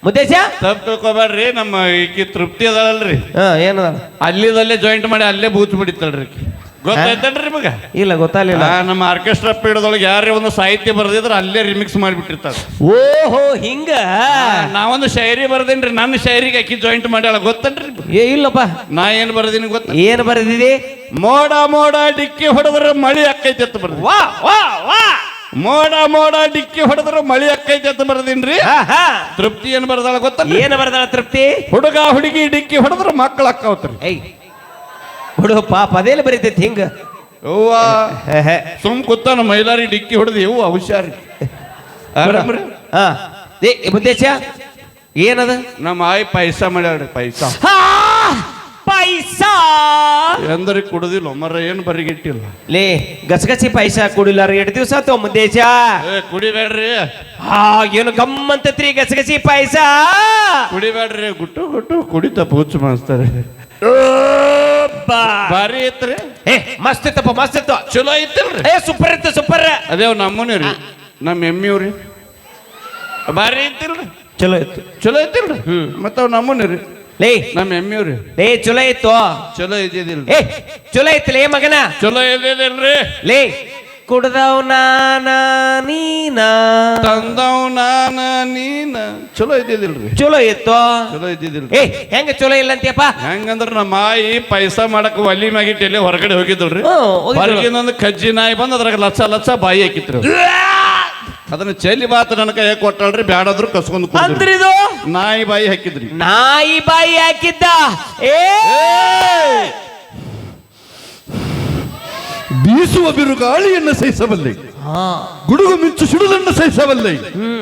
ಮುದ್ದೇಶ? ತಪ್ಪು ತಿಳ್ಕೊಬೇಡ್ರಿ ನಮ್ಮ ಈಕಿ ತೃಪ್ತಿ ಅದಳಲ್ರಿ. ಹಾ ಏನದ? ಅಲ್ಲಿದಲ್ಲೇ ಜಾಯಿಂಟ್ ಮಾಡಿ ಅಲ್ಲೇ ಬೂತ್ ಬಿಡಿತಾಳ್ರಿ. ಗೊತ್ತಾಯ್ತೇನ್ರಿ ಮಗ ಇಲ್ಲ ಗೊತ್ತಾಗ್ಲಿಲ್ಲ. ಆ, ನಮ್ಮ ಆರ್ಕೆಸ್ಟ್ರಾ ಪೀಡದೊಳಗೆ ಯಾರೇ ಒಂದು ಸಾಹಿತ್ಯ ಬರ್ದಿದ್ರೆ ಅಲ್ಲೇ ರಿಮಿಕ್ಸ್ ಮಾಡಿಬಿಟ್ಟಿರ್ತಾರೆ. ಓಹೋ ಹಿಂಗ? ನಾವೊಂದು ಶಾಯರಿ ಬರ್ದೇನ್ರಿ ನನ್ನ ಶಾಯರಿಗೆ ಅಕ್ಕಿ ಜಾಯಿಂಟ್ ಮಾಡ್ಯಾಳ ಗೊತ್ತೇನ್ರಿ ಏ ಇಲ್ಲಪ್ಪ. ನಾ ಏನ್ ಬರ್ದೀನಿ ಗೊತ್ತ? ಏನ್ ಬರೆದಿದೆ? ಮೋಡ ಮೋಡ ಡಿಕ್ಕಿ ಹೊಡೆದ್ರೆ ಮಳಿ ಅಕ್ಕೈತಿ ಅಂತ ಬರ್ದಿ ವಾ ವಾ ವಾ. ಮೋಡ ಮೋಡ ಡಿಕ್ಕಿ ಹೊಡೆದ್ರೆ ಮಳಿ ಅಕ್ಕೈತಿ ಅಂತ ಬರ್ದೀನ್ರಿ. ಹಾ, ಹಾ. ತೃಪ್ತಿ ಏನ್ ಬರ್ದಾಳ ಗೊತ್ತ ಏನ್ ಬರ್ದಾಳ ತೃಪ್ತಿ? ಹುಡುಗ ಹುಡುಗಿ ಡಿಕ್ಕಿ ಹೊಡೆದ್ರೆ ಮಕ್ಕಳು ಅಕ್ಕವತ್ರಿ. ಏಯ್ ಹುಡು ಪಾಪ ಅದೇಲಿ ಬರೀತೈತಿ ಹಿಂಗ? ಅವ್ವ ಹೇ, ಹೇ. ಸುಮ್ ಕೂತಾನ ಮೈಲಾರಿ ಡಿಕ್ಕಿ ಹೊಡೆದು ಇವು ಹುಷಾರಿ. ಆರಾಮ್ರಿ ಹಾ. ಏ ಮುದ್ದೇಶ ಏನದ? ನಮ್ಮ ಆಯ್ ಪೈಸಾ ಮಾಡ್ಯಾಡ್ರಿ ಪೈಸಾ ಹಾ, ಪೈಸಾ ಎಂದ್ರೆ ಕುಡುದಿಲ್ಲ ಮರ ಏನು ಬರಿಗಿಟ್ಟಿಲ್ಲ. ಲೇ ಗಸಗಸಿ ಪೈಸಾ ಕುಡಿಲ್ಲ ಎರಡು ದಿವಸ ಆತು ದೇಶ ಏ ಕುಡಿಬೇಡ್ರಿ. ಹಾ ಏನು ಗಮ್ಮಂತತ್ರಿ ಗಸಗಸಿ ಪಾಯಸ. ಕುಡಿಬೇಡ್ರಿ ಗುಟ್ಟು ಗುಟ್ಟು ಕುಡಿತ ಪೂಜೆ ಮಾಡಿಸ್ತಾರೆ ಭಾರಿ ಐತ್ರಿ? ಏ ಮಸ್ತ್ ಇತ್ತಪ್ಪ ಮಸ್ತ್ ಇತ್ತು. ಚಲೋ ಐತಿಲ್ರಿ ಏ ಸೂಪರ್ ಇತ್ತು ಸೂಪರ್ ಅದೇ ನಮ್ಮನೆ ರೀ ನಮ್ಮ ಎಮ್ಮಿವ್ರಿ. ಭಾರಿ ಐತಿಲ್ರಿ ಚಲೋ ಇತ್ತು. ಚಲೋ ಐತಿಲ್ರಿ ಹ್ಮ್. ಮತ್ತವ್ ನಮ್ಮನೆ ರೀ ಲೇ. ನಮ್ಮ ಎಮ್ಮಿವ್ರಿ. ಲೇ ಚಲೋ ಇತ್ತು. ಚಲೋ ಇದ್ದಿದಿಲ್ರಿ ಏ ಚಲೋ ಇತ್ತು ಲೇ ಮಗನ. ಚಲೋ ಇದ್ದಿದಿಲ್ರಿ ಲೇ. ಕುಡ್ದವ್ ನಾನ ನೀನ? ತಂದವ್ ನಾನ ನೀನ? ಚಲೋ ಇದ್ದಿದಿಲ್ರಿ ಚಲೋ ಇತ್ತು? ಚಲೋ ಇದ್ದಿದಿಲ್ರಿ ಏ ಹೆಂಗ ಚಲೋ ಇಲ್ಲ ಅಂತೀಯಪ್ಪ ಹೆಂಗಂದ್ರ ನಮ್ಮ ಮಾಯಿ ಪೈಸಾ ಮಾಡಕ್ ಒಲಿ ಮ್ಯಾಗಿಟ್ಟಲ್ಲಿ ಹೊರಗಡೆ ಹೋಗಿದ್ರು. ಹೊರಗಿನೊಂದು ಕಜ್ಜಿ ನಾಯಿ ಬಂದ್ ಅದ್ರಾಗ ಲಚ್ಚ ಲಚ್ಚ ಬಾಯಿ ಹಾಕಿತ್ರಿ ಅವ್ರು. ಅದನ್ನ ಚೆಲ್ಲಿ ಬಾತ್ ನನ್ನ ಕೈ ಕೊಟ್ಟಾಳ್ರಿ ಬ್ಯಾಡಾದ್ರು ಕಸ್ಕೊಂಡು ಕುಂದ್ರಿ. ಅಂದ್ರಿದು ನಾಯಿ ಬಾಯಿ ಹಾಕಿದ್ರಿ. ನಾಯಿ ಬಾಯಿ ಹಾಕಿದ್ದ? ಏ! ಬೀಸುವ ಬಿರುಗಾಳಿಯನ್ನು ಸಹಿಸಬಲ್ಲೆ. ಗುಡುಗು ಮಿಂಚು ಸಿಡುದನ್ನು ಸಹಿಸಬಲ್ಲೆ.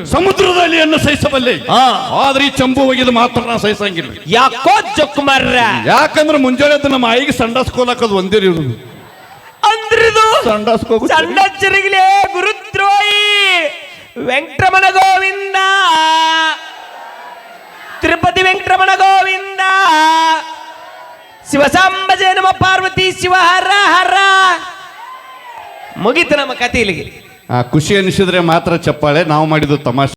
ಸಮುದ್ರದ ಅಲೆಯನ್ನು ಸಹಿಸಬಲ್ಲೆ. ಹಾ. ಆದ್ರೆ ಈ ಚಂಬು ಒಗಿದು ಮಾತ್ರ ನಾ ಸಹಿಸಂಗಿಲ್ಲ. ಯಾಕೋ ಜೊಕ್ ಮಾರ್ರ ಯಾಕಂದ್ರೆ ಮುಂಜಾನೆ ಎದ್ದು ನಮ್ಮ ಆಯಿಗೆ ಸಂಡಾಸ್ಕೋಲಕ್ಕದು ಒಂದೇ ರೀ ಇರೋದು. ಅಂದ್ರಿದು? ಸಂಡಾಸ್ಕೋಗ ಸಂಡಚ್ಚರಿಗಲೇ ವೆಂಕಟರಮಣ ಗೋವಿಂದ ತಿರುಪತಿ ವೆಂಕಟರಮಣ ಗೋವಿಂದ ಶಿವಸಾಂಬ ಜಯ ನಮ ಪಾರ್ವತಿ ಶಿವ ಹರ ಹರ. ಮುಗೀತು ನಮ್ಮ ಕತೆ ಇಲ್ಲಿಗೆ ಆ ಖುಷಿ ಅನಿಸಿದ್ರೆ ಮಾತ್ರ ಚಪ್ಪಾಳೆ ನಾವು ಮಾಡಿದ್ದು ತಮಾಷೆ.